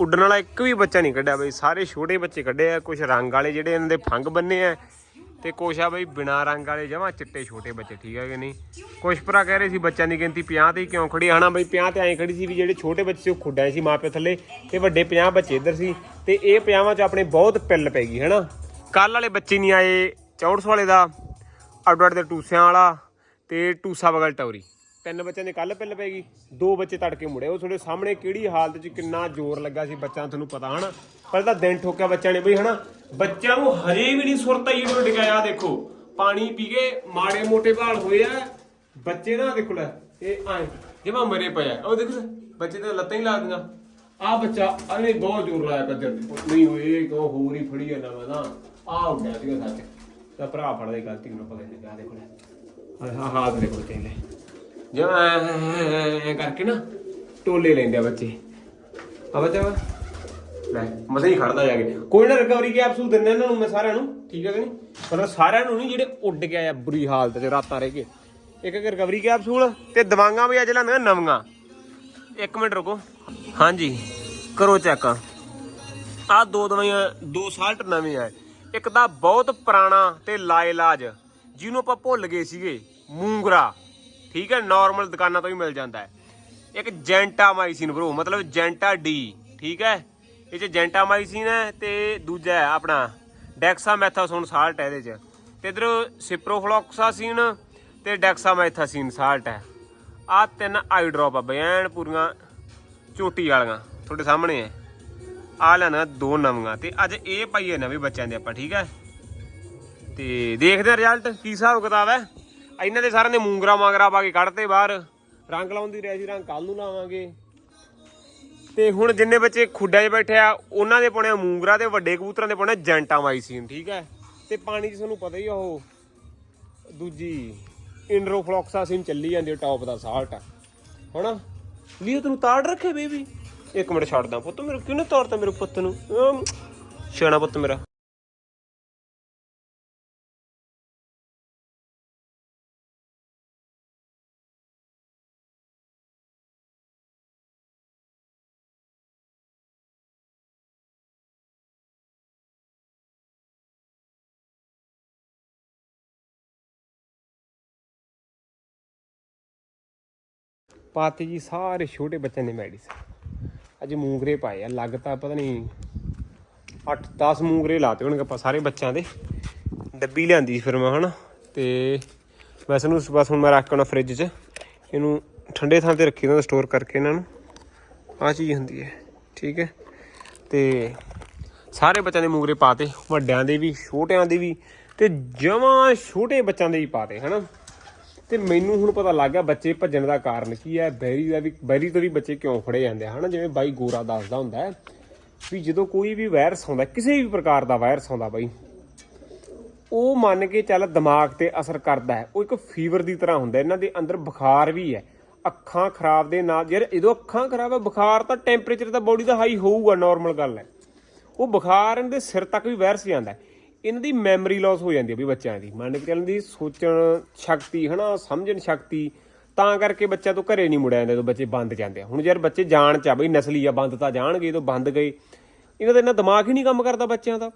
ਉੱਡਣ ਵਾਲਾ ਇੱਕ ਵੀ ਬੱਚਾ ਨਹੀਂ ਕੱਢਿਆ ਬਈ, ਸਾਰੇ ਛੋਟੇ ਬੱਚੇ ਕੱਢੇ ਆ ਕੁਝ ਰੰਗ ਵਾਲੇ ਜਿਹੜੇ ਇਹਨਾਂ ਦੇ ਫੰਗ ਬੰਨੇ ਆ। ਤੇ ਕੁਛ ਆ ਬਈ ਬਿਨਾ ਰੰਗ ਵਾਲੇ ਜਮਾ ਚਿੱਟੇ ਛੋਟੇ ਬੱਚੇ, ਠੀਕ ਹੈ ਕਿ ਨਹੀਂ? ਕੁਛ ਭਰਾ ਕਹਿ ਰਹੇ ਸੀ ਬੱਚਿਆਂ ਦੀ ਗਿਣਤੀ 50 ਤੇ ਹੀ ਕਿਉਂ ਖੜੀ ਹਨਾ ਬਈ 50 ਤੇ ਐਂ ਖੜੀ ਸੀ ਵੀ ਜਿਹੜੇ ਛੋਟੇ ਬੱਚੇ ਸੀ ਉਹ ਖੁੱਡਾਂ ਸੀ ਮਾਪੇ ਥੱਲੇ ਤੇ ਵੱਡੇ 50 ਬੱਚੇ ਇੱਧਰ ਸੀ ਤੇ ਇਹ 50 ਚ ਆਪਣੇ ਬਹੁਤ ਪਿੱਲ ਪੈ ਗਈ, ਹਨਾ? ਕੱਲ ਵਾਲੇ ਬੱਚੇ ਨਹੀਂ ਆਏ 64 ਵਾਲੇ ਦਾ ਅੱਡ ਅੱਡ ਦੇ ਟੂਸਿਆਂ ਵਾਲਾ ਤੇ ਟੂਸਾ ਬਗਲ ਟੌਰੀ। ਤਿੰਨ ਬੱਚਿਆਂ ਦੇ ਕੱਲ ਪਿੱਲ ਪੈ ਗਈ। ਦੋ ਬੱਚੇ ਤੜਕੇ ਮੁੜੇ। ਉਹ ਤੁਹਾਡੇ ਸਾਹਮਣੇ ਕਿਹੜੀ ਹਾਲਤ 'ਚ ਕਿੰਨਾ ਜ਼ੋਰ ਲੱਗਾ ਸੀ ਬੱਚਿਆਂ ਤੁਹਾਨੂੰ ਪਤਾ, ਹਨਾ? ਪਹਿਲਾਂ ਤਾਂ ਦਿਨ ਠੋਕਿਆ ਬੱਚਿਆਂ ਨੇ ਬਈ, ਹਨਾ? ਬੱਚਿਆਂ ਨੂੰ ਹਜੇ ਵੀ ਨਹੀਂ ਸੁਰਤ ਆਈ ਉੱਡ ਗਿਆ ਦੇਖੋ। ਪਾਣੀ ਪੀ ਕੇ ਮਾੜੇ ਮੋਟੇ ਭਾਲ ਹੋਏ ਆ। ਬੱਚੇ ਨਾ ਦੇਖੋ ਲੈ, ਇਹ ਆਏ, ਜਿਵੇਂ ਮਰੇ ਪਏ ਉਹ ਦੇਖੋ ਬੱਚੇ ਤੇ ਲੱਤਾਂ ਹੀ ਲਾ ਦਿੰਗਾ ਆ ਬੱਚਾ, ਅਰੇ ਬਹੁਤ ਜ਼ੋਰ ਲਾਇਆ ਕੱਜਰ ਨਹੀਂ ਹੋਏ ਕੋ ਹੋਰ ਹੀ ਫੜੀ ਜਾਂਦਾ ਵਾ ਨਾ? ਆ ਉੱਡਿਆ ਸੀਗਾ ਸੱਚ। ਤਾਂ ਭਰਾ ਫੜਦਾ ਹੀ ਗਲਤੀ ਨੂੰ ਪਤਾ ਨਹੀਂ ਆ ਦੇਖੋ ਲੈ। ਹਾਂ ਹਾਂ ਦੇਖੋ ਕਹਿੰਦੇ ਜਿਵੇਂ ਕਰਕੇ ਨਾ ਟੋਲੇ ਲੈਂਦੇ ਆ ਬੱਚੇ। ਆ ਬੱਚਾ ਵਾ। ਲੈ, ਮਸੇ ਹੀ ਖੜਦਾ ਜਾ ਕੇ। ਕੋਈ ਨਾ ਰਿਕਵਰੀ ਕੈਪਸੂਲ ਦਿੰਦੇ ਇਹਨਾਂ ਨੂੰ ਮੈਂ ਸਾਰਿਆਂ ਨੂੰ, ਠੀਕ ਹੈ ਕਿ ਨਹੀਂ? ਮਤਲਬ ਸਾਰਿਆਂ ਨੂੰ ਨਹੀਂ ਜਿਹੜੇ ਉੱਡ ਕੇ ਆਇਆ ਬੁਰੀ ਹਾਲਤ 'ਚ ਰਾਤਾਂ ਰਹਿ ਕੇ। ਇੱਕ ਇੱਕ ਰਿਕਵਰੀ ਕੈਪਸੂਲ ਤੇ ਦਵਾਈਆਂ ਵੀ ਅੱਜ ਲਾਉਂਦੇ ਨਵੀਆਂ। ਇੱਕ ਮਿੰਟ ਰੁਕੋ। ਹਾਂਜੀ, ਕਰੋ ਚੈੱਕ ਆ। ਦੋ ਦਵਾਈਆਂ, ਦੋ ਸਾਲਟ ਨਵੇਂ ਆ। ਇੱਕ ਤਾਂ ਬਹੁਤ ਪੁਰਾਣਾ ਤੇ ਲਾਇਲਾਜ, ਜਿਹਨੂੰ ਆਪਾਂ ਭੁੱਲ ਗਏ ਸੀਗੇ, ਮੂੰਗਰਾ। ਠੀਕ ਹੈ ਨਾਰਮਲ ਦੁਕਾਨਾਂ ਤੋਂ ਵੀ ਮਿਲ ਜਾਂਦਾ ਹੈ। ਇੱਕ ਜੈਂਟਾਮਾਈਸਿਨ ਬ్రో ਮਤਲਬ ਜੈਂਟਾ ਡੀ, ਠੀਕ ਹੈ? ਇਹ ਚ ਜੈਂਟਾ ਜੈਂਟਾਮਾਈਸਿਨ ਹੈ ਤੇ ਦੂਜਾ ਹੈ ਆਪਣਾ ਡੈਕਸਾਮੈਥਾਸੋਨ ਸਾਲਟ ਹੈ ਇਹਦੇ ਚ। ਤੇ ਇਧਰ ਸਿਪਰੋਫਲੋਕਸਾਸਿਨ ਤੇ ਡੈਕਸਾਮੈਥਾਸਿਨ ਸਾਲਟ ਹੈ। ਆ ਤਿੰਨ ਆਈ ਡ੍ਰੌਪ ਆ ਬੈਣ ਪੂਰੀਆਂ ਝੋਟੀ ਵਾਲੀਆਂ, ਤੁਹਾਡੇ ਸਾਹਮਣੇ ਹੈ। ਆ ਲੈਣਾ ਦੋ ਨਵੀਆਂ, ਤੇ ਅੱਜ ਇਹ ਪਾਈਏ ਨਵੇਂ ਬੱਚਿਆਂ ਦੇ ਆਪਾਂ, ਠੀਕ ਹੈ? ਤੇ ਦੇਖਦੇ ਆ ਰਿਜ਼ਲਟ ਕੀ ਹਿਸਾਬ ਕਿਤਾਬ ਹੈ? ਇਹਨਾਂ ਦੇ ਸਾਰਿਆਂ ਦੇ ਮੂੰਗਰਾ ਮਾਂਗਰਾ ਪਾ ਕੇ ਕੱਢਤੇ ਬਾਹਰ। ਰੰਗ ਲਾਉਂਦੀ ਰਹਿ ਸੀ ਰੰਗ ਕੱਲ ਨੂੰ ਲਾਵਾਂਗੇ। ਤੇ ਹੁਣ ਜਿੰਨੇ ਬੱਚੇ ਖੁੱਡਾਂ 'ਚ ਬੈਠੇ ਆ ਉਹਨਾਂ ਦੇ ਪਾਉਣੇ ਮੂੰਗਰਾ ਤੇ ਵੱਡੇ ਕਬੂਤਰਾਂ ਦੇ ਪਾਉਣੇ ਜੈਂਟਾਮਾਈਸਿਨ ਠੀਕ ਹੈ? ਤੇ ਪਾਣੀ 'ਚ ਤੁਹਾਨੂੰ ਪਤਾ ਹੀ ਆ ਉਹ ਦੂਜੀ ਇੰਡਰੋਫਲੋਕਸਾਸਿਨ ਚੱਲੀ ਜਾਂਦੀ ਟੌਪ ਦਾ ਸਾਲਟ ਆ। ਹਣਾ ਲਿਓ ਤੈਨੂੰ ਤਾੜ ਰੱਖੇ ਬੇਬੀ ਇੱਕ ਮਿੰਟ ਛੱਡਦਾ ਪੁੱਤ ਮੇਰੇ ਕਿਉਂ ਤਾੜਤਾ ਮੇਰੇ ਪੁੱਤ ਨੂੰ? ਅਮ, ਸਿਆਣਾ ਪੁੱਤ ਮੇਰਾ। ਪਾਤੇ ਜੀ, ਸਾਰੇ ਛੋਟੇ ਬੱਚਿਆਂ ਦੇ ਮੈਡੀਸਨ ਅੱਜ ਮੂੰਗਰੇ ਪਾਏ ਆ ਲੱਗਦਾ ਪਤਾ ਨਹੀਂ 8-10 ਮੂੰਗਰੇ ਲਾਤੇ ਹੋਣਗੇ ਆਪਾਂ ਸਾਰੇ ਬੱਚਿਆਂ ਦੇ। ਡੱਬੀ ਲਿਆਂਦੀ ਫਿਰ ਮੈਂ ਹਨਾ, ਤੇ ਵੈਸੇ ਨੂੰ ਬਸ ਹੁਣ ਮੈਂ ਰੱਖ ਕੇ ਆਉਣਾ ਫ੍ਰਿਜ 'ਚ। ਇਹਨੂੰ ਠੰਡੇ ਥਾਂ ਤੇ ਰੱਖੀ ਦਾ ਸਟੋਰ ਕਰਕੇ ਇਹਨਾਂ ਨੂੰ। ਆ ਚੀਜ਼ ਹੁੰਦੀ ਹੈ, ਠੀਕ ਹੈ। ਤੇ ਸਾਰੇ ਬੱਚਿਆਂ ਦੇ ਮੂੰਗਰੇ ਪਾਤੇ, ਵੱਡਿਆਂ ਦੇ ਵੀ, ਛੋਟਿਆਂ ਦੇ ਵੀ, ਤੇ ਜਮਾਂ ਛੋਟੇ ਬੱਚਿਆਂ ਦੇ ਵੀ ਪਾਤੇ, ਹਨਾ। ਤੇ ਮੈਨੂੰ ਹੁਣ ਪਤਾ ਲੱਗ ਗਿਆ ਬੱਚੇ ਭੱਜਣ ਦਾ ਕਾਰਨ ਕੀ ਹੈ। ਬੈਰੀ ਦਾ ਵੀ ਬੈਰੀ ਤੋਂ ਵੀ ਬੱਚੇ ਕਿਉਂ ਫੜੇ ਜਾਂਦੇ ਆ, ਹਨਾ? ਜਿਵੇਂ ਬਾਈ ਗੋਰਾ ਦੱਸਦਾ ਹੁੰਦਾ ਹੈ ਵੀ ਜਦੋਂ ਕੋਈ ਵੀ ਵਾਇਰਸ ਆਉਂਦਾ, ਕਿਸੇ ਵੀ ਪ੍ਰਕਾਰ ਦਾ ਵਾਇਰਸ ਆਉਂਦਾ ਬਾਈ, ਉਹ ਮੰਨ ਕੇ ਚੱਲ ਦਿਮਾਗ ਤੇ ਅਸਰ ਕਰਦਾ ਹੈ। ਉਹ ਇੱਕ ਫੀਵਰ ਦੀ ਤਰ੍ਹਾਂ ਹੁੰਦਾ, ਇਹਨਾਂ ਦੇ ਅੰਦਰ ਬੁਖਾਰ ਵੀ ਹੈ। ਅੱਖਾਂ ਖਰਾਬ ਦੇ ਨਾਲ, ਯਾਰ ਜਦੋਂ ਅੱਖਾਂ ਖਰਾਬ ਹੈ, ਬੁਖਾਰ ਤਾਂ ਟੈਂਪਰੇਚਰ ਤਾਂ ਬੋਡੀ ਦਾ ਹਾਈ ਹੋਊਗਾ ਨਾਰਮਲ ਗੱਲ ਹੈ। ਉਹ ਬੁਖਾਰ ਇਹਨਾਂ ਦੇ ਸਿਰ ਤੱਕ ਵੀ ਵਾਇਰਸ ਜਾਂਦਾ ਹੈ। ਇਹਨਾਂ ਦੀ ਮੈਮਰੀ ਲਾਸ ਹੋ ਜਾਂਦੀ ਹੈ ਵੀ ਬੱਚਿਆਂ ਦੀ। ਮੰਨ ਕੇ ਚੱਲਣ ਦੀ ਸੋਚਣ ਸ਼ਕਤੀ, ਹਨਾ, ਸਮਝਣ ਸ਼ਕਤੀ, ਤਾਂ ਕਰਕੇ ਬੱਚਾ ਤੋਂ ਘਰੇ ਨਹੀਂ ਮੁੜਿਆ ਜਾਂਦਾ, ਜਦੋਂ ਬੱਚੇ ਬੰਦ ਜਾਂਦੇ ਆ। ਹੁਣ ਯਾਰ ਬੱਚੇ ਜਾਣ ਚ ਆ ਬਈ, ਨਸਲੀ ਆ, ਬੰਦ ਤਾਂ ਜਾਣਗੇ ਜਦੋਂ ਬੰਦ ਗਏ। ਇਹਨਾਂ ਦਾ ਇੰਨਾ ਦਿਮਾਗ ਹੀ ਨਹੀਂ ਕੰਮ ਕਰਦਾ ਬੱਚਿਆਂ ਦਾ।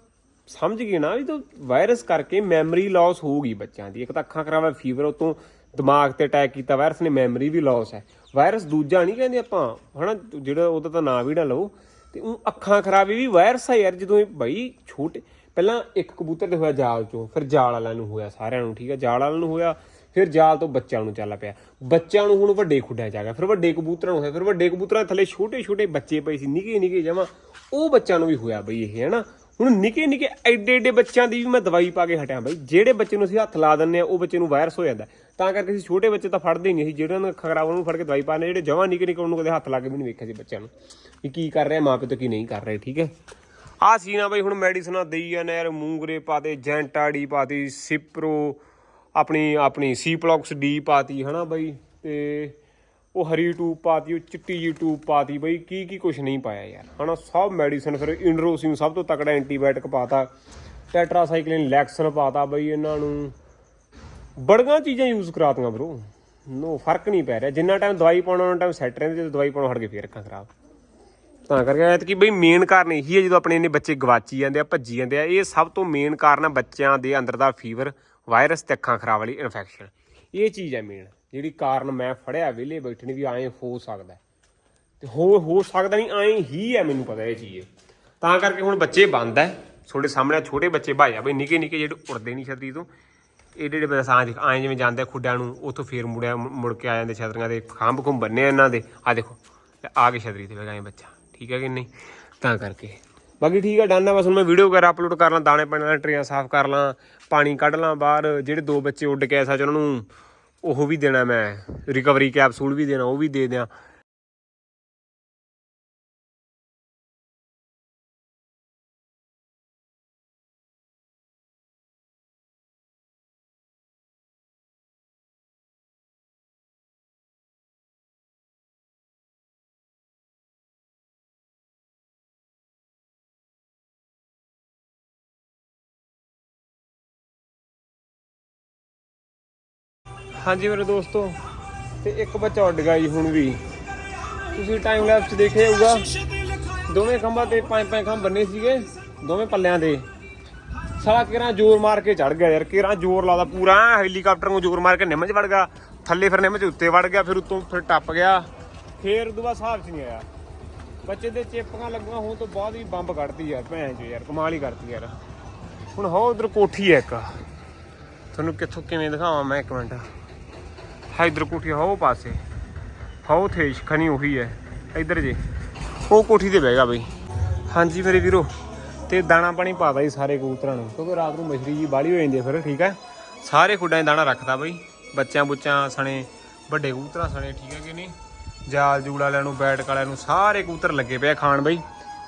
ਸਮਝ ਗਏ ਨਾ, ਵੀ ਤਾਂ ਵਾਇਰਸ ਕਰਕੇ ਮੈਮਰੀ ਲਾਸ ਹੋਊਗੀ ਬੱਚਿਆਂ ਦੀ। ਇੱਕ ਤਾਂ ਅੱਖਾਂ ਖਰਾਬ ਹੈ ਫੀਵਰ ਉਤੋਂ ਦਿਮਾਗ ਤੇ ਅਟੈਕ ਕੀਤਾ ਵਾਇਰਸ ਨੇ ਮੈਮਰੀ ਵੀ ਲਾਸ ਹੈ। ਵਾਇਰਸ ਦੂਜਾ ਨਹੀਂ ਕਹਿੰਦੇ ਆਪਾਂ, ਹਨਾ, ਜਿਹੜਾ ਉਹਦਾ ਤਾਂ ਨਾਂ ਵੀ ਨਾ ਲਓ। ਤੇ ਉਹ ਅੱਖਾਂ ਖਰਾਬ, ਇਹ ਵੀ ਵਾਇਰਸ ਆ ਯਾਰ, ਜਦੋਂ ਇਹ ਬਈ ਛੋਟੇ ਪਹਿਲਾਂ ਇੱਕ ਕਬੂਤਰ ਤੇ ਹੋਇਆ ਜਾਲ ਚੋਂ, ਫਿਰ ਜਾਲ ਵਾਲਿਆਂ ਨੂੰ ਹੋਇਆ ਸਾਰਿਆਂ ਨੂੰ, ਠੀਕ ਹੈ ਜਾਲ ਵਾਲਿਆਂ ਨੂੰ ਹੋਇਆ, ਫਿਰ ਜਾਲ ਤੋਂ ਬੱਚਿਆਂ ਨੂੰ ਚੱਲ ਪਿਆ। ਬੱਚਿਆਂ ਨੂੰ ਹੁਣ ਵੱਡੇ ਖੁੱਡਾਂ ਚ ਆ ਗਿਆ, ਫਿਰ ਵੱਡੇ ਕਬੂਤਰਾਂ ਨੂੰ ਹੋਇਆ, ਫਿਰ ਵੱਡੇ ਕਬੂਤਰਾਂ ਥੱਲੇ ਛੋਟੇ ਛੋਟੇ ਬੱਚੇ ਪਏ ਸੀ ਨਿੱਕੇ ਨਿੱਕੇ ਜਮਾ। ਉਹ ਬੱਚਿਆਂ ਨੂੰ ਵੀ ਹੋਇਆ ਬਈ ਇਹ, ਹਨਾ? ਹੁਣ ਨਿੱਕੇ ਨਿੱਕੇ ਐਡੇ ਐਡੇ ਬੱਚਿਆਂ ਦੀ ਵੀ ਮੈਂ ਦਵਾਈ ਪਾ ਕੇ ਹਟਿਆ ਬਈ। ਜਿਹੜੇ ਬੱਚੇ ਨੂੰ ਅਸੀਂ ਹੱਥ ਲਾ ਦਿੰਨੇ ਆ, ਉਹ ਬੱਚੇ ਨੂੰ ਵਾਇਰਸ ਹੋ ਜਾਂਦਾ। ਤਾਂ ਕਰਕੇ ਅਸੀਂ ਛੋਟੇ ਬੱਚੇ ਤਾਂ ਫੜਦੇ ਹੀ ਨਹੀਂ ਅਸੀਂ ਜਿਹੜਿਆਂ ਨੂੰ ਅੱਖਾਂ ਖਰਾਬ ਉਹਨੂੰ ਫੜ ਕੇ ਦਵਾਈ ਪਾਣੇ ਜਿਹੜੇ ਜਮਾਂ ਨਿੱਕੇ ਨਿੱਕੇ ਉਹਨੂੰ ਕਦੇ ਹੱਥ ਲਾ ਕੇ ਵੀ ਨਹੀਂ ਵੇਖਿਆ ਸੀ ਬੱਚਿਆਂ ਨੂੰ। ਵੀ ਕੀ ਕਰ ਰਿਹਾ ਮਾਪੇ ਤੋਂ ਕੀ ਨਹੀਂ ਕਰ ਰਹੇ, ਠੀਕ ਹੈ? ਆ ਸੀ ਨਾ ਬਈ ਹੁਣ ਮੈਡੀਸਨਾਂ ਦੇਈ ਜਾਂਦੇ ਯਾਰ ਮੂੰਗਰੇ ਪਾਤੇ, ਜੈਂਟਾੜੀ ਪਾਤੀ, ਸਿਪਰੋ, ਆਪਣੀ ਆਪਣੀ ਸੀ ਸੀਪਲੌਕਸ ਡੀ ਪਾਤੀ, ਹਨਾ ਬਈ? ਤੇ ਉਹ ਹਰੀ ਟੂਬ ਪਾਤੀ, ਉਹ ਚਿੱਟੀ ਜੀ ਟੂਬ ਪਾਤੀ, ਬਈ ਕੀ ਕੀ ਕੁਛ ਨਹੀਂ ਪਾਇਆ ਯਾਰ, ਹਨਾ? ਸਭ ਮੈਡੀਸਨ ਫਿਰ ਇੰਡਰੋਸਿਨ, ਸਭ ਤੋਂ ਤਕੜਾ ਐਂਟੀਬਾਇਓਟਿਕ ਪਾਤਾ, ਟੈਟਰਾਸਾਈਕਲਿਨ ਲੈਕਸਨ ਪਾਤਾ ਬਈ ਇਹਨਾਂ ਨੂੰ। ਬੜੀਆਂ ਚੀਜ਼ਾਂ ਯੂਜ਼ ਕਰਾਤੀਆਂ ਬ్రో ਨੋ, ਫ਼ਰਕ ਨਹੀਂ ਪੈ ਰਿਹਾ। ਜਿੰਨਾ ਟਾਈਮ ਦਵਾਈ ਪਾਉਣਾ ਉਹਨਾਂ ਟਾਈਮ ਸੈੱਟ ਰਹਿੰਦੇ, ਜਦੋਂ ਦਵਾਈ ਪਾਉਣਾ, ਹਟ ਕੇ ਫੇਰ ਅੱਖਾਂ ਖਰਾਬ। ਤਾਂ ਕਰਕੇ ਐਤਕੀ ਬਈ ਮੇਨ ਕਾਰਨ ਇਹੀ ਹੈ ਜਦੋਂ ਆਪਣੇ ਇਹਨੇ ਬੱਚੇ ਗਵਾਚੀ ਜਾਂਦੇ ਆ, ਭੱਜੀ ਜਾਂਦੇ ਆ, ਇਹ ਸਭ ਤੋਂ ਮੇਨ ਕਾਰਨ ਆ ਬੱਚਿਆਂ ਦੇ ਅੰਦਰ ਦਾ ਫੀਵਰ ਵਾਇਰਸ ਤੇ ਅੱਖਾਂ ਖਰਾਬ ਵਾਲੀ ਇਨਫੈਕਸ਼ਨ ਇਹ ਚੀਜ਼ ਹੈ ਮੇਨ ਜਿਹੜੀ ਕਾਰਨ ਮੈਂ ਫੜਿਆ ਵਿਲੇ ਬੈਠਣੀ ਵੀ ਐਂ ਹੋ ਸਕਦਾ। ਹੈ। ਤੇ ਹੋ ਹੋ ਸਕਦਾ ਨਹੀਂ, ਐਂ ਹੀ ਹੈ ਮੈਨੂੰ ਪਤਾ ਇਹ ਚੀਜ਼। ਤਾਂ ਕਰਕੇ ਹੁਣ ਬੱਚੇ ਬੰਦ ਹੈ। ਤੁਹਾਡੇ ਸਾਹਮਣੇ ਛੋਟੇ ਬੱਚੇ ਭਾਇਆ ਬਈ, ਨਿੱਕੇ ਨਿੱਕੇ ਜਿਹੜੇ ਉੜਦੇ ਨਹੀਂ ਛਤਰੀ ਤੋਂ। ਇਹ ਜਿਹੜੇ ਬਸਾਂ ਦੇ ਐਂ ਜਿਵੇਂ ਜਾਂਦੇ ਆ ਖੁੱਡਾਂ ਨੂੰ, ਉੱਥੋਂ ਫੇਰ ਮੁੜਿਆ, ਮੁੜ ਕੇ ਆ ਜਾਂਦੇ ਛਤਰੀਆਂ ਦੇ ਖੰਭ ਖੁੰਭ ਬੰਨੇ ਇਹਨਾਂ ਦੇ। ਆ ਦੇਖੋ ਤੇ ਆ ਕੇ ਛਤਰੀ ਤੇ ਬੈਗਾ ਬੱਚਾ। ਠੀਕ ਹੈ ਕਿ ਨਹੀਂ? ਤਾਂ ਕਰਕੇ। ਬਾਕੀ ਠੀਕ ਹੈ, ਡਨ ਆ ਬਸ ਹੁਣ ਮੈਂ ਵੀਡੀਓ ਵਗੈਰਾ ਅਪਲੋਡ ਕਰ ਲਾਂ, ਦਾਣੇ ਪਾਣੇ ਵਾਲੀਆਂ ਟਰੀਆਂ ਸਾਫ਼ ਕਰ ਲਾਂ, ਪਾਣੀ ਕੱਢ ਲਾਂ ਬਾਹਰ। ਜਿਹੜੇ ਦੋ ਬੱਚੇ ਉੱਡ ਕੇ ਐਸਾ ਚ ਉਹਨਾਂ ਨੂੰ ਉਹ ਵੀ ਦੇਣਾ ਮੈਂ। ਰਿਕਵਰੀ ਕੈਪਸੂਲ ਵੀ ਦੇਣਾ, ਉਹ ਵੀ ਦੇ ਦਿਆਂ। ਹਾਂਜੀ ਮੇਰੇ ਦੋਸਤੋ, ਤੇ ਇੱਕ ਬੱਚਾ ਉੱਡ ਗਿਆ ਜੀ ਹੁਣ ਵੀ। ਤੁਸੀਂ ਟਾਈਮ ਲੈਪਸ ਦੇਖਿਆ ਹੋਊਗਾ, ਦੋਵੇਂ ਖੰਭਾਂ ਤੇ ਪੰਜ ਪੰਜ ਖੰਭ ਬੰਨੇ ਸੀਗੇ, ਦੋਵੇਂ ਪੱਲਿਆਂ ਦੇ ਸਾਲਾ ਕਿਰਾਂ ਜ਼ੋਰ ਮਾਰ ਕੇ ਚੜ ਗਿਆ ਯਾਰ, ਕਿਰਾਂ ਜ਼ੋਰ ਲਾਦਾ ਪੂਰਾ ਹੈਲੀਕਾਪਟਰ ਨੂੰ ਜ਼ੋਰ ਮਾਰ ਕੇ ਨਿੰਮ 'ਚ ਵੜ ਗਿਆ, ਥੱਲੇ ਫਿਰ ਨਿੰਮ 'ਚ ਉੱਤੇ ਵੜ ਗਿਆ, ਫਿਰ ਉੱਤੋਂ ਫਿਰ ਟੱਪ ਗਿਆ। ਫੇਰ ਉਦੋਂ ਬਾਅਦ ਹਿਸਾਬ 'ਚ ਨਹੀਂ ਆਇਆ। ਬੱਚੇ ਦੇ ਚੇਪੀਆਂ ਲੱਗੀਆਂ ਹੋਣ ਤੋਂ ਬਾਅਦ ਵੀ ਬੰਬ ਕੱਢਤੀ ਯਾਰ, ਭੈਣ ਚੋ ਯਾਰ, ਕਮਾਲ ਹੀ ਕਰਤੀ ਯਾਰ। ਹੁਣ ਹੋ ਉਧਰ ਕੋਠੀ ਹੈ ਇੱਕ। ਤੁਹਾਨੂੰ ਕਿੱਥੋਂ ਕਿਵੇਂ ਦਿਖਾਵਾਂ ਮੈਂ ਇੱਕ ਮਿੰਟ। ਇਧਰ ਕੋਠੀ ਹੋ ਪਾਸੇ। ਹੋ, ਉਥੇ ਖਣੀ ਉਹੀ ਹੈ। ਇਧਰ ਜੇ। ਉਹ ਕੋਠੀ ਤੇ ਬਹਿ ਗਿਆ ਬਈ। ਹਾਂਜੀ ਮੇਰੇ ਵੀਰੋ, ਤੇ ਦਾਣਾ ਪਾਣੀ ਪਾਦਾ ਜੀ ਸਾਰੇ ਕਬੂਤਰਾਂ ਨੂੰ। ਕਿਉਂਕਿ ਰਾਤ ਨੂੰ ਮਛਰੀ ਜੀ ਬਾਲੀ ਹੋ ਜਾਂਦੀ ਹੈ ਫਿਰ, ਠੀਕ ਹੈ? ਸਾਰੇ ਖੁੱਡਾਂ 'ਚ ਦਾਣਾ ਰੱਖਦਾ ਬਈ। ਬੱਚਿਆਂ ਬੁੱਚਾਂ ਸਣੇ, ਵੱਡੇ ਕਬੂਤਰਾਂ ਸਣੇ, ਠੀਕ ਹੈ ਕਿ ਨਹੀਂ? ਜਾਲ ਜੂਲ ਵਾਲਿਆਂ ਨੂੰ, ਬੈਟਕ ਵਾਲਿਆਂ ਨੂੰ ਸਾਰੇ ਕਬੂਤਰ ਲੱਗੇ ਪਏ ਖਾਣ ਬਈ।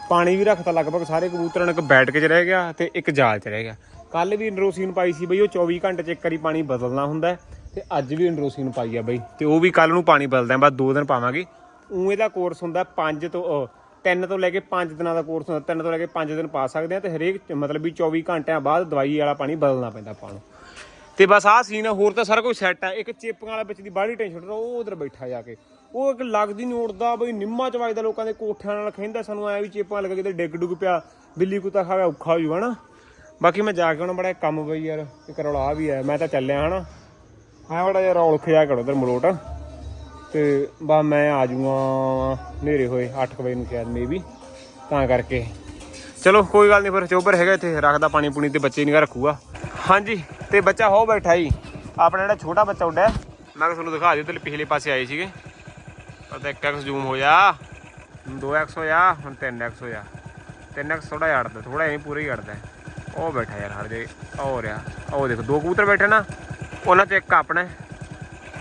ਪਾਣੀ ਵੀ ਰੱਖਤਾ ਲਗਭਗ ਸਾਰੇ ਕਬੂਤਰਾਂ ਨੂੰ, ਇੱਕ ਬੈਟਕ 'ਚ ਰਹਿ ਗਿਆ ਤੇ ਇੱਕ ਜਾਲ 'ਚ ਰਹਿ ਗਿਆ। ਕੱਲ ਵੀ ਇੰਡਰੋਸੀਨ ਪਾਈ ਸੀ ਬਈ, ਉਹ 24 ਘੰਟੇ 'ਚ ਇੱਕ ਵਾਰੀ ਪਾਣੀ ਬਦਲਣਾ ਹੁੰਦਾ ਤੇ ਅੱਜ ਵੀ ਇੰਡਰੋਸੀਨ ਪਾਈ ਆ ਬਈ। ਤੇ ਉਹ ਵੀ ਕੱਲ ਨੂੰ ਪਾਣੀ ਬਦਲਦਾ ਬਸ 2 ਦਿਨ ਪਾਵਾਂਗੇ। ਉਹ ਇਹਦਾ ਕੋਰਸ ਹੁੰਦਾ 5 ਤੋਂ 3 ਤੋਂ ਲੈ ਕੇ 5 ਦਿਨਾਂ ਦਾ ਕੋਰਸ ਹੁੰਦਾ 3 ਤੋਂ ਲੈ ਕੇ 5 ਦਿਨ ਪਾ ਸਕਦੇ ਆ ਤੇ ਹਰੇਕ ਮਤਲਬ ਵੀ 24 ਘੰਟਿਆਂ ਬਾਅਦ ਦਵਾਈ ਵਾਲਾ ਪਾਣੀ ਬਦਲਣਾ ਪੈਂਦਾ ਆਪਾਂ ਨੂੰ। ਤੇ ਬਸ ਆਹ ਸੀਨ ਆ ਹੋਰ ਤਾਂ ਸਾਰਾ ਕੁਝ ਸੈੱਟ ਆ। ਇੱਕ ਚੇਪਾਂ ਵਾਲੇ ਵਿੱਚ ਦੀ ਬਾਹਲੀ ਟੈਨਸ਼ਨ ਉਹ ਉਧਰ ਬੈਠਾ ਜਾ ਕੇ। ਉਹ ਇੱਕ ਲੱਗਦੀ ਨਹੀਂ ਉੜਦਾ ਬਈ ਨਿੰਮਾ ਚ ਵੱਜਦਾ ਲੋਕਾਂ ਦੇ ਕੋਠਿਆਂ ਨਾਲ ਖੈਂਦਾ ਸਾਨੂੰ ਐ ਵੀ ਚੇਪਾਂ ਲੱਗ ਕਿਤੇ ਡਿੱਗ ਡੁੱਗ ਪਿਆ ਬਿੱਲੀ ਕੁੱਤਾ ਖਾ ਗਿਆ ਔਖਾ ਹੋ ਜੂਗਾ ਨਾ। ਬਾਕੀ ਮੈਂ ਜਾ ਕੇ ਹੁਣ ਬੜਾ ਕੰਮ ਬਈ ਯਾਰ ਇੱਕ ਰੌਲਾ ਵੀ ਹੈ ਮੈਂ ਤਾਂ ਚੱਲਿਆ ਹਨਾ। ਮੈਂ ਬੜਾ ਜਿਹਾ ਰੌਲ ਖਿਆ ਕਰੋ ਉਧਰ ਮਲੋਟ। ਤੇ ਬਾ ਮੈਂ ਆ ਜਾਊਂਗਾ ਹਨੇਰੇ ਹੋਏ 8 ਵਜੇ ਨੂੰ ਸ਼ਾਇਦ ਮੇਬੀ ਤਾਂ ਕਰਕੇ। ਚਲੋ ਕੋਈ ਗੱਲ ਨਹੀਂ ਫਿਰ ਚੋਬਰ ਹੈਗਾ ਇੱਥੇ, ਰੱਖਦਾ ਪਾਣੀ ਪੂਣੀ ਤੇ ਬੱਚੇ ਨਿਗਾ ਰੱਖੂਗਾ। ਹਾਂਜੀ, ਤੇ ਬੱਚਾ ਹੋ ਬੈਠਾ ਹੀ ਆਪਣਾ ਜਿਹੜਾ ਛੋਟਾ ਬੱਚਾ ਉੱਡਿਆ। ਮੈਂ ਕਿਹਾ ਤੁਹਾਨੂੰ ਦਿਖਾ ਦਿਓ ਤੇ ਪਿਛਲੇ ਪਾਸੇ ਆਏ ਸੀਗੇ। ਪਤਾ 1x ਜ਼ੂਮ ਹੋ ਜਾ 2x ਹੋ ਜਾ ਹੁਣ 3x ਹੋ ਜਾ 3x ਥੋੜਾ ਜਿਹਾ ਅੜਦਾ ਥੋੜਾ ਨਹੀਂ ਪੂਰਾ ਹੀ ਅੜਦਾ ਉਹ ਬੈਠਾ ਯਾਰ ਹਰ ਜੇ ਹੋ ਰਿਹਾ। ਉਹ ਦੇਖੋ, ਦੋ ਕਬੂਤਰ ਬੈਠੇ ਨਾ। ਉਹਨਾਂ ਚ ਇੱਕ ਆਪਣਾ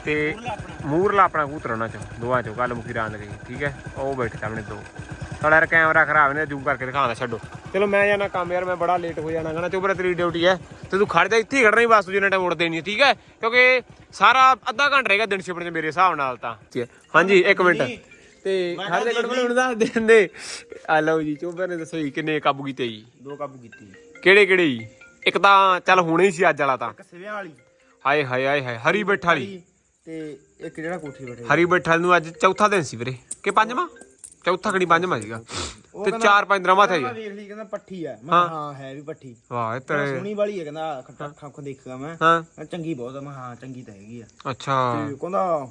ਤੇ ਮੂਰਲਾ ਆਪਣਾ। ਕਬੂਤਰ ਉਹਨਾਂ ਚ ਦੋਵਾਂ ਚੋਂ ਗੱਲ ਮੁਕੀ ਰਾਂਦ ਗਈ ਠੀਕ ਹੈ? ਉਹ ਬੈਠੇ ਸਾਹਮਣੇ ਦੋ। ਸਾਡਾ ਯਾਰ ਕੈਮਰਾ ਖਰਾਬ ਨੇ ਜ਼ੂਮ ਕਰਕੇ ਦਿਖਾਉਂਦਾ ਛੱਡੋ। ਚਲੋ ਮੈਂ ਜਾਣਾ ਕੰਮ ਯਾਰ ਮੈਂ ਬੜਾ ਲੇਟ ਹੋ ਜਾਣਾ ਕਹਣਾ ਚੋਬਰਾ ਤੇਰੀ ਡਿਊਟੀ ਹੈ। ਤੇ ਤੂੰ ਖੜ ਜਾ ਇੱਥੇ ਹੀ ਖੜਨਾ ਹੀ ਬਸ ਤੂੰ ਜਿੰਨਾ ਟਾਈਮ ਉੜਦੇ ਨਹੀਂ ਠੀਕ ਹੈ? ਕਿਉਂਕਿ ਸਾਰਾ ਅੱਧਾ ਘੰਟਾ ਰਹੇਗਾ ਦਿਨ ਛਿਪਣ ਚ ਮੇਰੇ ਹਿਸਾਬ ਨਾਲ ਤਾਂ। ਹਾਂਜੀ ਇੱਕ ਮਿੰਟ। ਤੇ ਖੜ ਜਾ ਗੜਬੜ ਹੁਣ ਦੱਸ ਦਿੰਦੇ। ਆ ਲਓ ਜੀ ਚੋਬਰ ਨੇ ਦੱਸੋ ਜੀ ਕਿੰਨੇ ਕਾਬੂ ਕੀਤੇ ਜੀ? ਦੋ ਕਾਬੂ ਕੀਤੀ ਕਿਹੜੇ ਕਿਹੜੇ ਜੀ? ਇੱਕ ਤਾਂ ਚੱਲ ਹੁਣੇ ਹੀ ਸੀ ਅੱਜ ਵਾਲਾ ਤਾਂ। ਇੱਕ ਸਿਵਿਆਂ ਵਾਲੀ। ਹਾਏ ਹਾਏ ਹਾਏ ਹਾਏ ਹਰੀ ਬੈਠਾ ਵਾਲੀ ਤੇ ਇੱਕ ਜਿਹੜਾ ਕੋਠੀ ਬੈਠੇ ਹਰੀ ਬੈਠਾ ਨੂੰ ਅੱਜ ਚੌਥਾ ਦਿਨ ਸੀ ਵੀਰੇ। ਕਿ ਪੰਜਵਾਂ? ਚੌਥਾ ਖੜੀ ਪੰਜਵਾਂ ਸੀਗਾ। ਤੇ ਚਾਰ ਪੰਜ ਦਿਨਾਂ ਬਾਅਦ ਮੈਂ ਹੈ ਵੇਖ ਲਈ ਕਹਿੰਦਾ ਪੱਠੀ ਆ। ਮੈਂ ਕਿਹਾ ਹਾਂ ਹੈ ਵੀ ਪੱਠੀ। ਵਾਹ ਇਹ ਕਹਿੰਦਾ ਤੇਰੇ ਸੋਹਣੀ ਵਾਲੀ ਹੈ ਕਹਿੰਦਾ ਖੱਟਾ ਅੱਖਾਂ ਅੱਖਾਂ ਦੇਖਿਆ ਮੈਂ। ਹਾਂ। ਮੈਂ ਚੰਗੀ ਬਹੁਤ ਆ। ਮੈਂ ਕਿਹਾ ਹਾਂ ਚੰਗੀ ਤਾਂ ਹੈਗੀ ਆ। ਅੱਛਾ। ਤੇ ਕਹਿੰਦਾ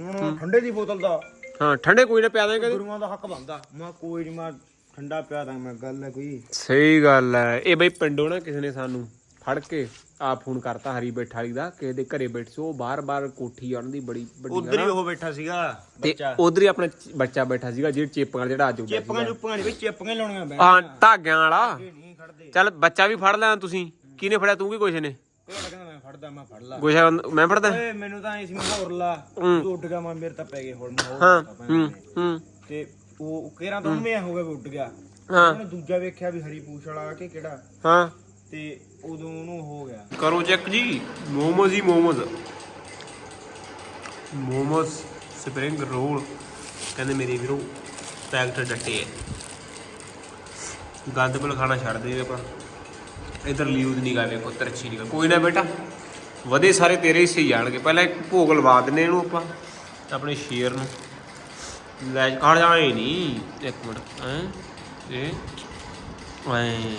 ਹੁਣ ਠੰਡੇ ਦੀ ਬੋਤਲ ਦਾ। ਹਾਂ ਠੰਡੇ ਕੋਈ ਨਾ ਪਿਆ ਦੇਂਗੇ ਗੁਰੂਆਂ ਦਾ ਹੱਕ ਬਣਦਾ। ਮੈਂ ਕੋਈ ਨਹੀਂ ਮੈਂ ਠੰਡਾ ਪਿਆ ਦਾਂ ਮੈਂ ਗੱਲ ਹੈ ਕੋਈ। ਸਹੀ ਗੱਲ ਹੈ। ਇਹ ਬਈ ਪਿੰਡੋਂ ਨਾ ਕਿਸੇ ਨੇ ਸਾਨੂੰ ਫੜ ਕੇ ਆ ਫੋਨ ਕਰਤਾ ਹਰੀ ਬੈਠਾ ਵਾਲੀ ਦਾ ਕਿਸੇ ਦੇ ਘਰੇ ਬੈਠ ਸੀ ਉਹ ਬਾਰ-ਬਾਰ ਕੋਠੀ ਆ ਉਹਨਾਂ ਦੀ ਬੜੀ ਵੱਡੀ ਉਧਰ ਹੀ ਉਹ ਬੈਠਾ ਸੀਗਾ ਤੇ ਬੱਚਾ। ਉਧਰ ਹੀ ਆਪਣਾ ਚ- ਬੱਚਾ ਬੈਠਾ ਸੀਗਾ ਜਿਹੜਾ ਚੇਪਾਂ ਜਿਹੜਾ ਅੱਜ ਉੱਡਿਆ ਚੇਪੀਆਂ ਚੁੱਪੀਆਂ ਨਹੀਂ ਵੀ ਚੇਪੀਆਂ ਹੀ ਲਾਉਣੀਆਂ ਬੈ ਹਾਂ ਧਾਗਿਆਂ ਵਾਲਾ। ਨਹੀਂ ਖੜਦੇ। ਚੱਲ ਬੱਚਾ ਵੀ ਫੜ ਲੈਣਾ ਤੁਸੀਂ। ਕਿਹਨੇ ਫੜਿਆ ਤੂੰ ਕੀ ਕੁਛ ਨੇ? ਉਹ ਕਹਿੰਦਾ ਮੈਂ ਫੜਦਾ ਮੈਂ ਫੜ ਲਾ। ਕੁਛ ਮੈਂ ਫੜਦਾ? ਓਏ ਮੈਨੂੰ ਤਾਂ ਐ ਸੀ ਮੈਂ ਹੋਰ ਲਾ ਹੂੰ। ਤੂੰ ਉੱਡ ਗਿਆ ਮੈਂ ਮੇਰੇ ਤਾਂ ਪੈ ਗਏ ਹੁਣ ਮੈਂ ਹੋਰ ਹਾਂ ਹੂੰ। ਹੂੰ। ਤੇ ਉਹ ਕੇਰਾਂ ਤਾਂ ਮੈਂ ਹੋ ਗਿਆ ਵੀ ਉੱਡ ਗਿਆ। ਹਾਂ। ਉਹਨੇ ਦੂਜਾ ਵੇਖਿਆ ਵੀ ਹਰੀ ਪੂਛ ਵਾਲਾ ਕਿ ਕਿਹੜਾ। ਹਾਂ। ਤੇ ਉਦੋਂ ਉਹਨੂੰ ਹੋ ਗਿਆ। ਕਰੋ ਚੈੱਕ ਜੀ। ਮੋਮੋਜ਼ ਹੀ ਮੋਮੋਜ਼। Momos spring roll. ਕਹਿੰਦੇ ਮੇਰੇ ਵੀਰੋ, ਪੈਕਟ ਡੱਟੇ ਐ। ਗੰਦ ਬਲ ਖਾਣਾ ਛੱਡ ਦੇ ਆਪਾਂ। ਇਧਰ ਲਿਊਦ ਨਹੀਂ ਗਾ ਵੇਖੋ, ਤਰਛੀ ਨਹੀਂ ਕੋਈ ਨਾ ਬੇਟਾ, ਵਧੇ ਸਾਰੇ ਤੇਰੇ ਹੀ ਸਹੀ ਜਾਣਗੇ। ਪਹਿਲਾਂ ਇੱਕ ਭੋਗ ਲਵਾ ਦਿੰਨੇ ਇਹਨੂੰ ਆਪਾਂ, ਆਪਣੇ ਸ਼ੇਰ ਨੂੰ। ਲੈ ਖੜ ਜਾਏ ਨਹੀਂ। ਇੱਕ ਮਿੰਟ, ਹੈ। ਇਹ, ਐ।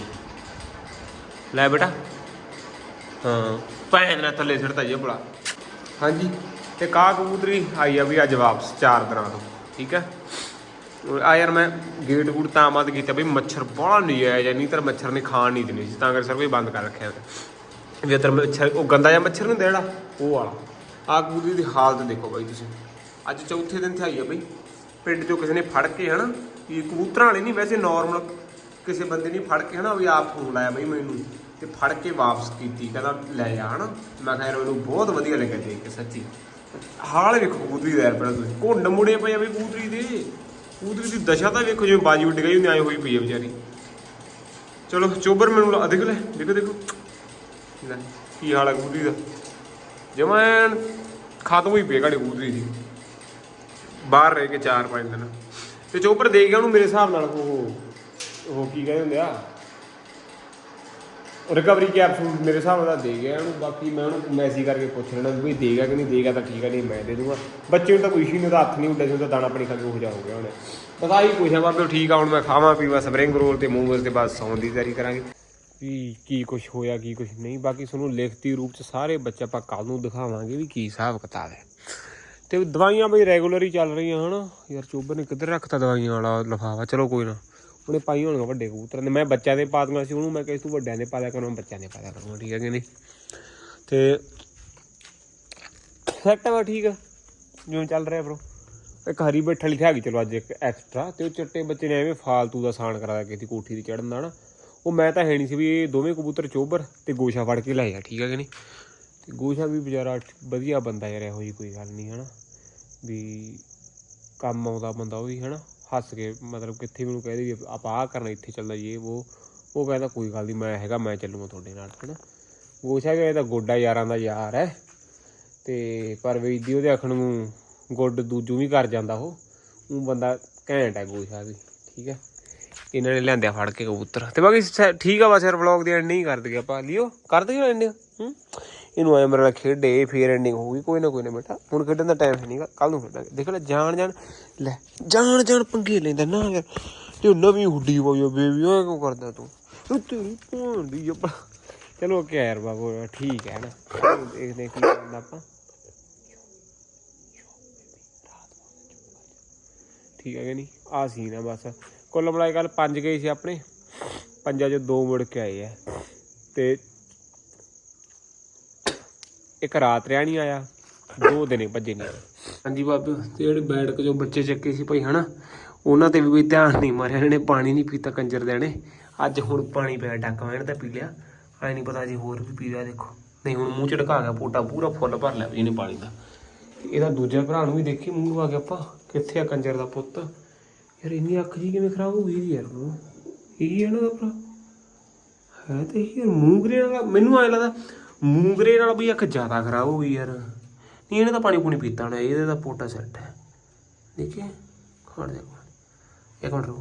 ਲੈ ਬੇਟਾ। ਹਾਂ। ਭੈਣ ਨਾਲ ਥੱਲੇ ਸਿੱਟਦਾ ਜੇ ਬੜਾ ਹਾਂਜੀ। ਤੇ ਕਾ ਕਬੂਤਰੀ ਆਈ ਆ ਵੀ ਅੱਜ ਵਾਪਸ ਚਾਰ ਦਿਨਾਂ ਤੋਂ। ਠੀਕ ਹੈ ਆ ਯਾਰ ਮੈਂ ਗੇਟ ਗੂਟ ਤਾਂ ਬੰਦ ਕੀਤਾ ਬਈ ਮੱਛਰ ਬੜਾ ਨਹੀਂ ਆਇਆ ਜਾਂ ਨਹੀਂ ਤਾਂ ਮੱਛਰ ਨੇ ਖਾਣ ਨਹੀਂ ਦੇਣੀ ਸੀ ਤਾਂ ਕਰਕੇ ਸਰਵੇ ਬੰਦ ਕਰ ਰੱਖਿਆ ਵੀ ਅੰਦਰ ਮੱਛਰ ਉਹ ਗੰਦਾ ਜਿਹਾ ਮੱਛਰ ਨਹੀਂ ਜਿਹੜਾ ਉਹ ਵਾਲਾ। ਆ ਕਬੂਤਰੀ ਦੀ ਹਾਲਤ ਦੇਖੋ ਬਾਈ ਤੁਸੀਂ। ਅੱਜ ਚੌਥੇ ਦਿਨ ਤੇ ਆਈ ਆ ਬਈ। ਪਿੰਡ ਚੋਂ ਕਿਸੇ ਨੇ ਫੜ ਕੇ ਹਨਾ ਇਹ ਕਬੂਤਰਾਂ ਵਾਲੇ ਨਹੀਂ ਵੈਸੇ ਨਾਰਮਲ ਕਿਸੇ ਬੰਦੇ ਨੇ ਫੜ ਕੇ ਹਨਾ ਵੀ ਆਪ ਫੋਨ ਲਾਇਆ ਬਈ ਮੈਨੂੰ, ਤੇ ਫੜ ਕੇ ਵਾਪਸ ਕੀਤੀ, ਕਹਿੰਦਾ ਲੈ ਜਾ ਹਨਾ। ਮੈਂ ਕਿਹਾ ਯਾਰ ਮੈਨੂੰ ਬਹੁਤ ਵਧੀਆ ਲੱਗਿਆ ਦੇਖ ਕੇ ਸੱਚੀ। ਹਾਲ ਵੇਖੋ ਕਬੂਤਰੀ ਦਾ ਯਾਰ ਪਹਿਲਾਂ ਤੁਸੀਂ ਘੁੰਡ ਮੁੜੇ ਪਏ ਆ ਬਈ ਕਬੂਤਰੀ ਦੇ। ਕਬੂਤਰੀ ਦੀ ਦਸ਼ਾ ਤਾਂ ਵੇਖੋ ਜਿਵੇਂ ਬਾਜੀ ਉੱਡ ਗਈ ਹੁੰਦੀ ਆਏ ਹੋਈ ਪਈ ਆ ਵਿਚਾਰੀ। ਚਲੋ, ਚੋਬਰ ਮੈਨੂੰ ਲਾ- ਦੇਖ ਲੈ, ਦੇਖੋ ਦੇਖੋ। ਲੈ, ਕੀ ਹਾਲ ਹੈ ਕਬੂਤਰੀ ਦਾ। ਜਮਾਂ ਖਤਮ ਹੋਈ ਪਈ ਘੜੀ ਕਬੂਤਰੀ ਦੀ। ਬਾਹਰ ਰਹਿ ਕੇ 4-5 ਦਿਨ। ਤੇ ਚੋਬਰ ਦੇ ਗਿਆ ਉਹਨੂੰ ਮੇਰੇ ਹਿਸਾਬ ਨਾਲ ਉਹ ਉਹ ਕੀ ਕਹਿੰਦੇ ਹੁੰਦੇ ਆ? ਰਿਕਵਰੀ ਕੈਪਸੂਲ ਮੇਰੇ ਹਿਸਾਬ ਨਾਲ ਦੇ ਗਿਆ ਉਹਨੂੰ, ਬਾਕੀ ਮੈਂ ਉਹਨੂੰ ਮੈਸੇਜ ਕਰਕੇ ਪੁੱਛ ਲੈਣਾ ਵੀ ਦੇ ਗਿਆ ਕਿ ਨਹੀਂ ਦੇਗਾ ਤਾਂ ਠੀਕ ਹੈ ਨਹੀਂ ਮੈਂ ਦੇ ਦੂੰਗਾ। ਬੱਚੇ ਨੂੰ ਤਾਂ ਕੋਈ ਇਸ਼ੂ ਨਹੀਂ ਉਹਦਾ ਹੱਥ ਨਹੀਂ ਉੱਡਿਆ ਸੀ ਉਹਦਾ ਦਾਣਾ ਪਾਣੀ ਖਾ ਕੇ ਉਹ ਜਾ ਹੋ ਗਿਆ ਉਹਨੇ। ਬਸ ਆਹੀ ਪੁੱਛਿਆ ਬਾਬੇ ਠੀਕ ਆ, ਹੁਣ ਮੈਂ ਖਾਵਾਂ, ਪੀਵਾਂ ਸਪਰਿੰਗ ਰੋਲ ਤੇ ਮੋਮੋਸ ਤੇ ਬਸ ਸੌਣ ਦੀ ਤਿਆਰੀ ਕਰਾਂਗੇ। ਵੀ ਕੀ ਕੁਝ ਹੋਇਆ, ਕੀ ਕੁਝ ਨਹੀਂ, ਬਾਕੀ ਤੁਹਾਨੂੰ ਲਿਖਤੀ ਰੂਪ ਚ ਸਾਰੇ ਬੱਚੇ ਆਪਾਂ ਕੱਲ ਨੂੰ ਦਿਖਾਵਾਂਗੇ ਵੀ ਕੀ ਹਿਸਾਬ ਕਿਤਾਬ ਹੈ। ਤੇ ਦਵਾਈਆਂ ਬਈ ਰੈਗੂਲਰ ਹੀ ਚੱਲ ਰਹੀਆਂ ਹਨਾ। ਯਾਰ ਚੋਬਰ ਨੇ ਕਿੱਧਰ ਰੱਖਤਾ ਦਵਾਈਆਂ ਵਾਲਾ ਲਫਾਫਾ? ਚਲੋ ਕੋਈ ਨਾ। ਉਹਨੇ ਪਾਈ ਹੋਣੀਆਂ ਵੱਡੇ ਕਬੂਤਰਾਂ ਨੇ ਮੈਂ ਬੱਚਿਆਂ ਦੇ ਪਾ ਦੂੰਗਾ ਸੀ, ਉਹਨੂੰ ਮੈਂ ਕਿਹਾ ਸੀ ਤੂੰ ਵੱਡਿਆਂ ਦੇ ਪਾ ਦਿਆ ਕਰੋ ਬੱਚਿਆਂ ਦੇ ਪਾ ਦਿਆ ਕਰੂੰਗਾ, ਠੀਕ ਹੈ ਕਿ ਨਹੀਂ? ਤੇ ਸੈੱਟ ਵਾ ਠੀਕ ਆ। ਜਿਵੇਂ ਚੱਲ ਰਿਹਾ ਬ్రో ਇੱਕ ਹਰੀ ਬੈਠਾ ਲਿਖਿਆ ਗਈ ਚਲੋ ਅੱਜ ਇੱਕ ਐਕਸਟਰਾ ਤੇ ਉਹ ਚਿੱਟੇ ਬੱਚੇ ਨੇ ਐਵੇਂ ਫਾਲਤੂ ਦਾ ਸਾਨ ਕਰਾਇਆ ਕਿਸੇ ਦੀ ਕੋਠੀ ਤੇ ਚੜਨ ਦਾ ਨਾ। ਉਹ ਮੈਂ ਤਾਂ ਹੈ ਨਹੀਂ ਸੀ ਵੀ ਇਹ ਦੋਵੇਂ ਕਬੂਤਰ ਚੋਬਰ ਤੇ ਗੋਸ਼ਾ ਫੜ ਕੇ ਲੈ ਜਾ ਠੀਕ ਹੈ ਕਿ ਨਹੀਂ? ਤੇ ਗੋਸ਼ਾ ਵੀ ਵਿਚਾਰਾ ਵਧੀਆ ਬੰਦਾ ਯਾਰ, ਇਹੋ ਜਿਹੀ ਕੋਈ ਗੱਲ ਨਹੀਂ, ਹਨਾ? ਵੀ ਕੰਮ ਆਉਂਦਾ ਬੰਦਾ ਉਹ ਵੀ, ਹਨਾ? ਹੱਸ ਕੇ, ਮਤਲਬ ਕਿੱਥੇ ਮੈਨੂੰ ਕਹਦੇ ਵੀ ਆਪਾਂ ਆਹ ਕਰਨਾ, ਇੱਥੇ ਚੱਲਣਾ ਜੀ, ਇਹ ਉਹ ਉਹ ਕਹਿੰਦਾ, ਕੋਈ ਗੱਲ ਨਹੀਂ, ਮੈਂ ਹੈਗਾ, ਮੈਂ ਚੱਲੂਗਾ ਤੁਹਾਡੇ ਨਾਲ, ਹਨਾ। ਗੋਸ਼ਾ ਵੀ ਇਹਦਾ ਗੋਡਾ ਯਾਰਾਂ ਦਾ ਯਾਰ ਹੈ। ਤੇ ਪਰ ਵੀ ਉਹਦੇ ਆਖਣ ਨੂੰ ਗੁੱਡ ਦੂਜੂ ਵੀ ਕਰ ਜਾਂਦਾ ਉਹ। ਉਹ ਬੰਦਾ ਘੈਂਟ ਹੈ ਗੋਸ਼ਾ ਵੀ ਠੀਕ ਹੈ। ਇਹਨਾਂ ਨੇ ਲਿਆਂਦਿਆ ਫੜ ਕੇ ਕਬੂਤਰ। ਤੇ ਬਾਕੀ ਸੈ- ਠੀਕ ਆ ਬਸ ਯਾਰ ਵਲੌਗ ਦੀ ਐਂਡਿੰਗ ਕਰ ਦਈਏ ਆਪਾਂ। ਲਿਓ, ਕਰ ਦਈਏ ਐਂਡਿੰਗ ਹੂੰ। ਇਹਨੂੰ ਆਏ ਮੇਰੇ ਨਾਲ ਖੇਡੇ ਫੇਰ ਐਂਡਿੰਗ ਹੋਊਗੀ, ਕੋਈ ਨਾ ਕੋਈ ਨਾ ਬੇਟਾ। ਹੁਣ ਖੇਡਣ ਦਾ ਟਾਈਮ ਹੈ ਨਹੀਂਗਾ ਕੱਲ ਨੂੰ ਖੇਡਾਂਗੇ। ਦੇਖ ਲੈ, ਜਾਣ ਜਾਣ, ਲੈ, ਜਾਣ ਜਾਣ ਪੰਗੇ ਲੈਂਦਾ, ਨਾ ਯਾਰ। ਤੇ ਨਵੀਂ ਹੁੱਡੀ ਪਾਈ ਆ, ਬੇਬੀ, ਉਹ ਕਿਉਂ ਕਰਦਾ ਤੂੰ? ਉਹ ਤੇਰੀ ਭੈਣ ਦੀ ਜੱਪਾ ਚਲੋ, ਓਕੇ ਯਾਰ ਬਾਬੂ, ਠੀਕ ਹੈ ਨਾ ਦੇਖਦੇ ਕੀ ਕਰਦਾ ਆਪਾਂ। ਠੀਕ ਹੈ ਕਿ ਨਹੀਂ? ਆ ਸੀਨ ਆ ਬਸ। ਕੁੱਲ ਮਿਲਾ ਕੇ ਕੱਲ ਪੰਜ ਗਏ ਸੀ ਆਪਣੇ। ਪੰਜਾਂ ਚੋਂ ਦੋ ਮੁੜ ਕੇ ਆਏ ਆ। ਤੇ ਇੱਕ ਰਾਤ ਰਿਆ ਨਹੀਂ ਆਇਆ, ਦੋ ਦਿਨੇ ਭੱਜੇ ਨਹੀਂ। ਹਾਂਜੀ ਬਾਬੇ, ਤੇ ਜਿਹੜੇ ਬੈਠ ਕੇ ਜੋ ਬੱਚੇ ਚੱਕੇ ਸੀ ਭਾਈ, ਹਨਾ, ਉਹਨਾਂ ਤੇ ਵੀ ਕੋਈ ਧਿਆਨ ਨਹੀਂ ਮਾਰਿਆ ਇਹਨਾਂ ਨੇ ਪਾਣੀ ਨਹੀਂ ਪੀਤਾ ਕੰਜਰ ਦੇਣੇ। ਅੱਜ ਹੁਣ ਪਾਣੀ ਪਿਆ, ਡੱਕ ਵੈਣ ਦਾ ਪੀ ਲਿਆ। ਐ ਨਹੀਂ ਪਤਾ ਜੀ ਹੋਰ ਵੀ ਪੀ ਲਿਆ ਦੇਖੋ। ਨਹੀਂ, ਹੁਣ ਮੂੰਹ ਚ ਢਕਾ ਗਿਆ, ਪੋਟਾ ਪੂਰਾ ਫੁੱਲ ਭਰ ਲਿਆ ਵੀ ਇਹਨੇ ਪਾਣੀ ਦਾ। ਇਹਦਾ ਦੂਜਾ ਭਰਾ ਨੂੰ ਵੀ ਦੇਖੀ, ਮੂੰਹ ਨੂੰ ਆ ਗਿਆ ਆਪਾਂ, ਕਿੱਥੇ ਆ ਕੰਜਰ ਦਾ ਪੁੱਤ? ਯਾਰ ਇੰਨੀ ਅੱਖ ਜੀ ਕਿਵੇਂ ਖਰਾਬ ਹੋ ਗਈ ਯਾਰ ਉਹ ਇਹ ਹੈ ਨਾ ਭਰਾ? ਹੈ ਤੇ ਇਹ ਯਾਰ ਮੂੰਗਰੇ ਨਾਲ ਮੈਨੂੰ ਐ ਲੱਗਦਾ ਮੂੰਗਰੇ ਨਾਲ ਵੀ ਅੱਖ ਜ਼ਿਆਦਾ ਖਰਾਬ ਹੋ ਗਈ ਯਾਰ। ਨਹੀਂ, ਇਹਨੇ ਤਾਂ ਪਾਣੀ ਪੂਣੀ ਪੀਤਾ ਹੋਣਾ, ਇਹਦੇ ਤਾਂ ਪੋਟਾ ਸੈੱਟ ਹੈ। ਦੇਖੀਏ ਖੜ ਜਾ ਇੱਕ ਮਿੰਟ ਰੁਕੋ।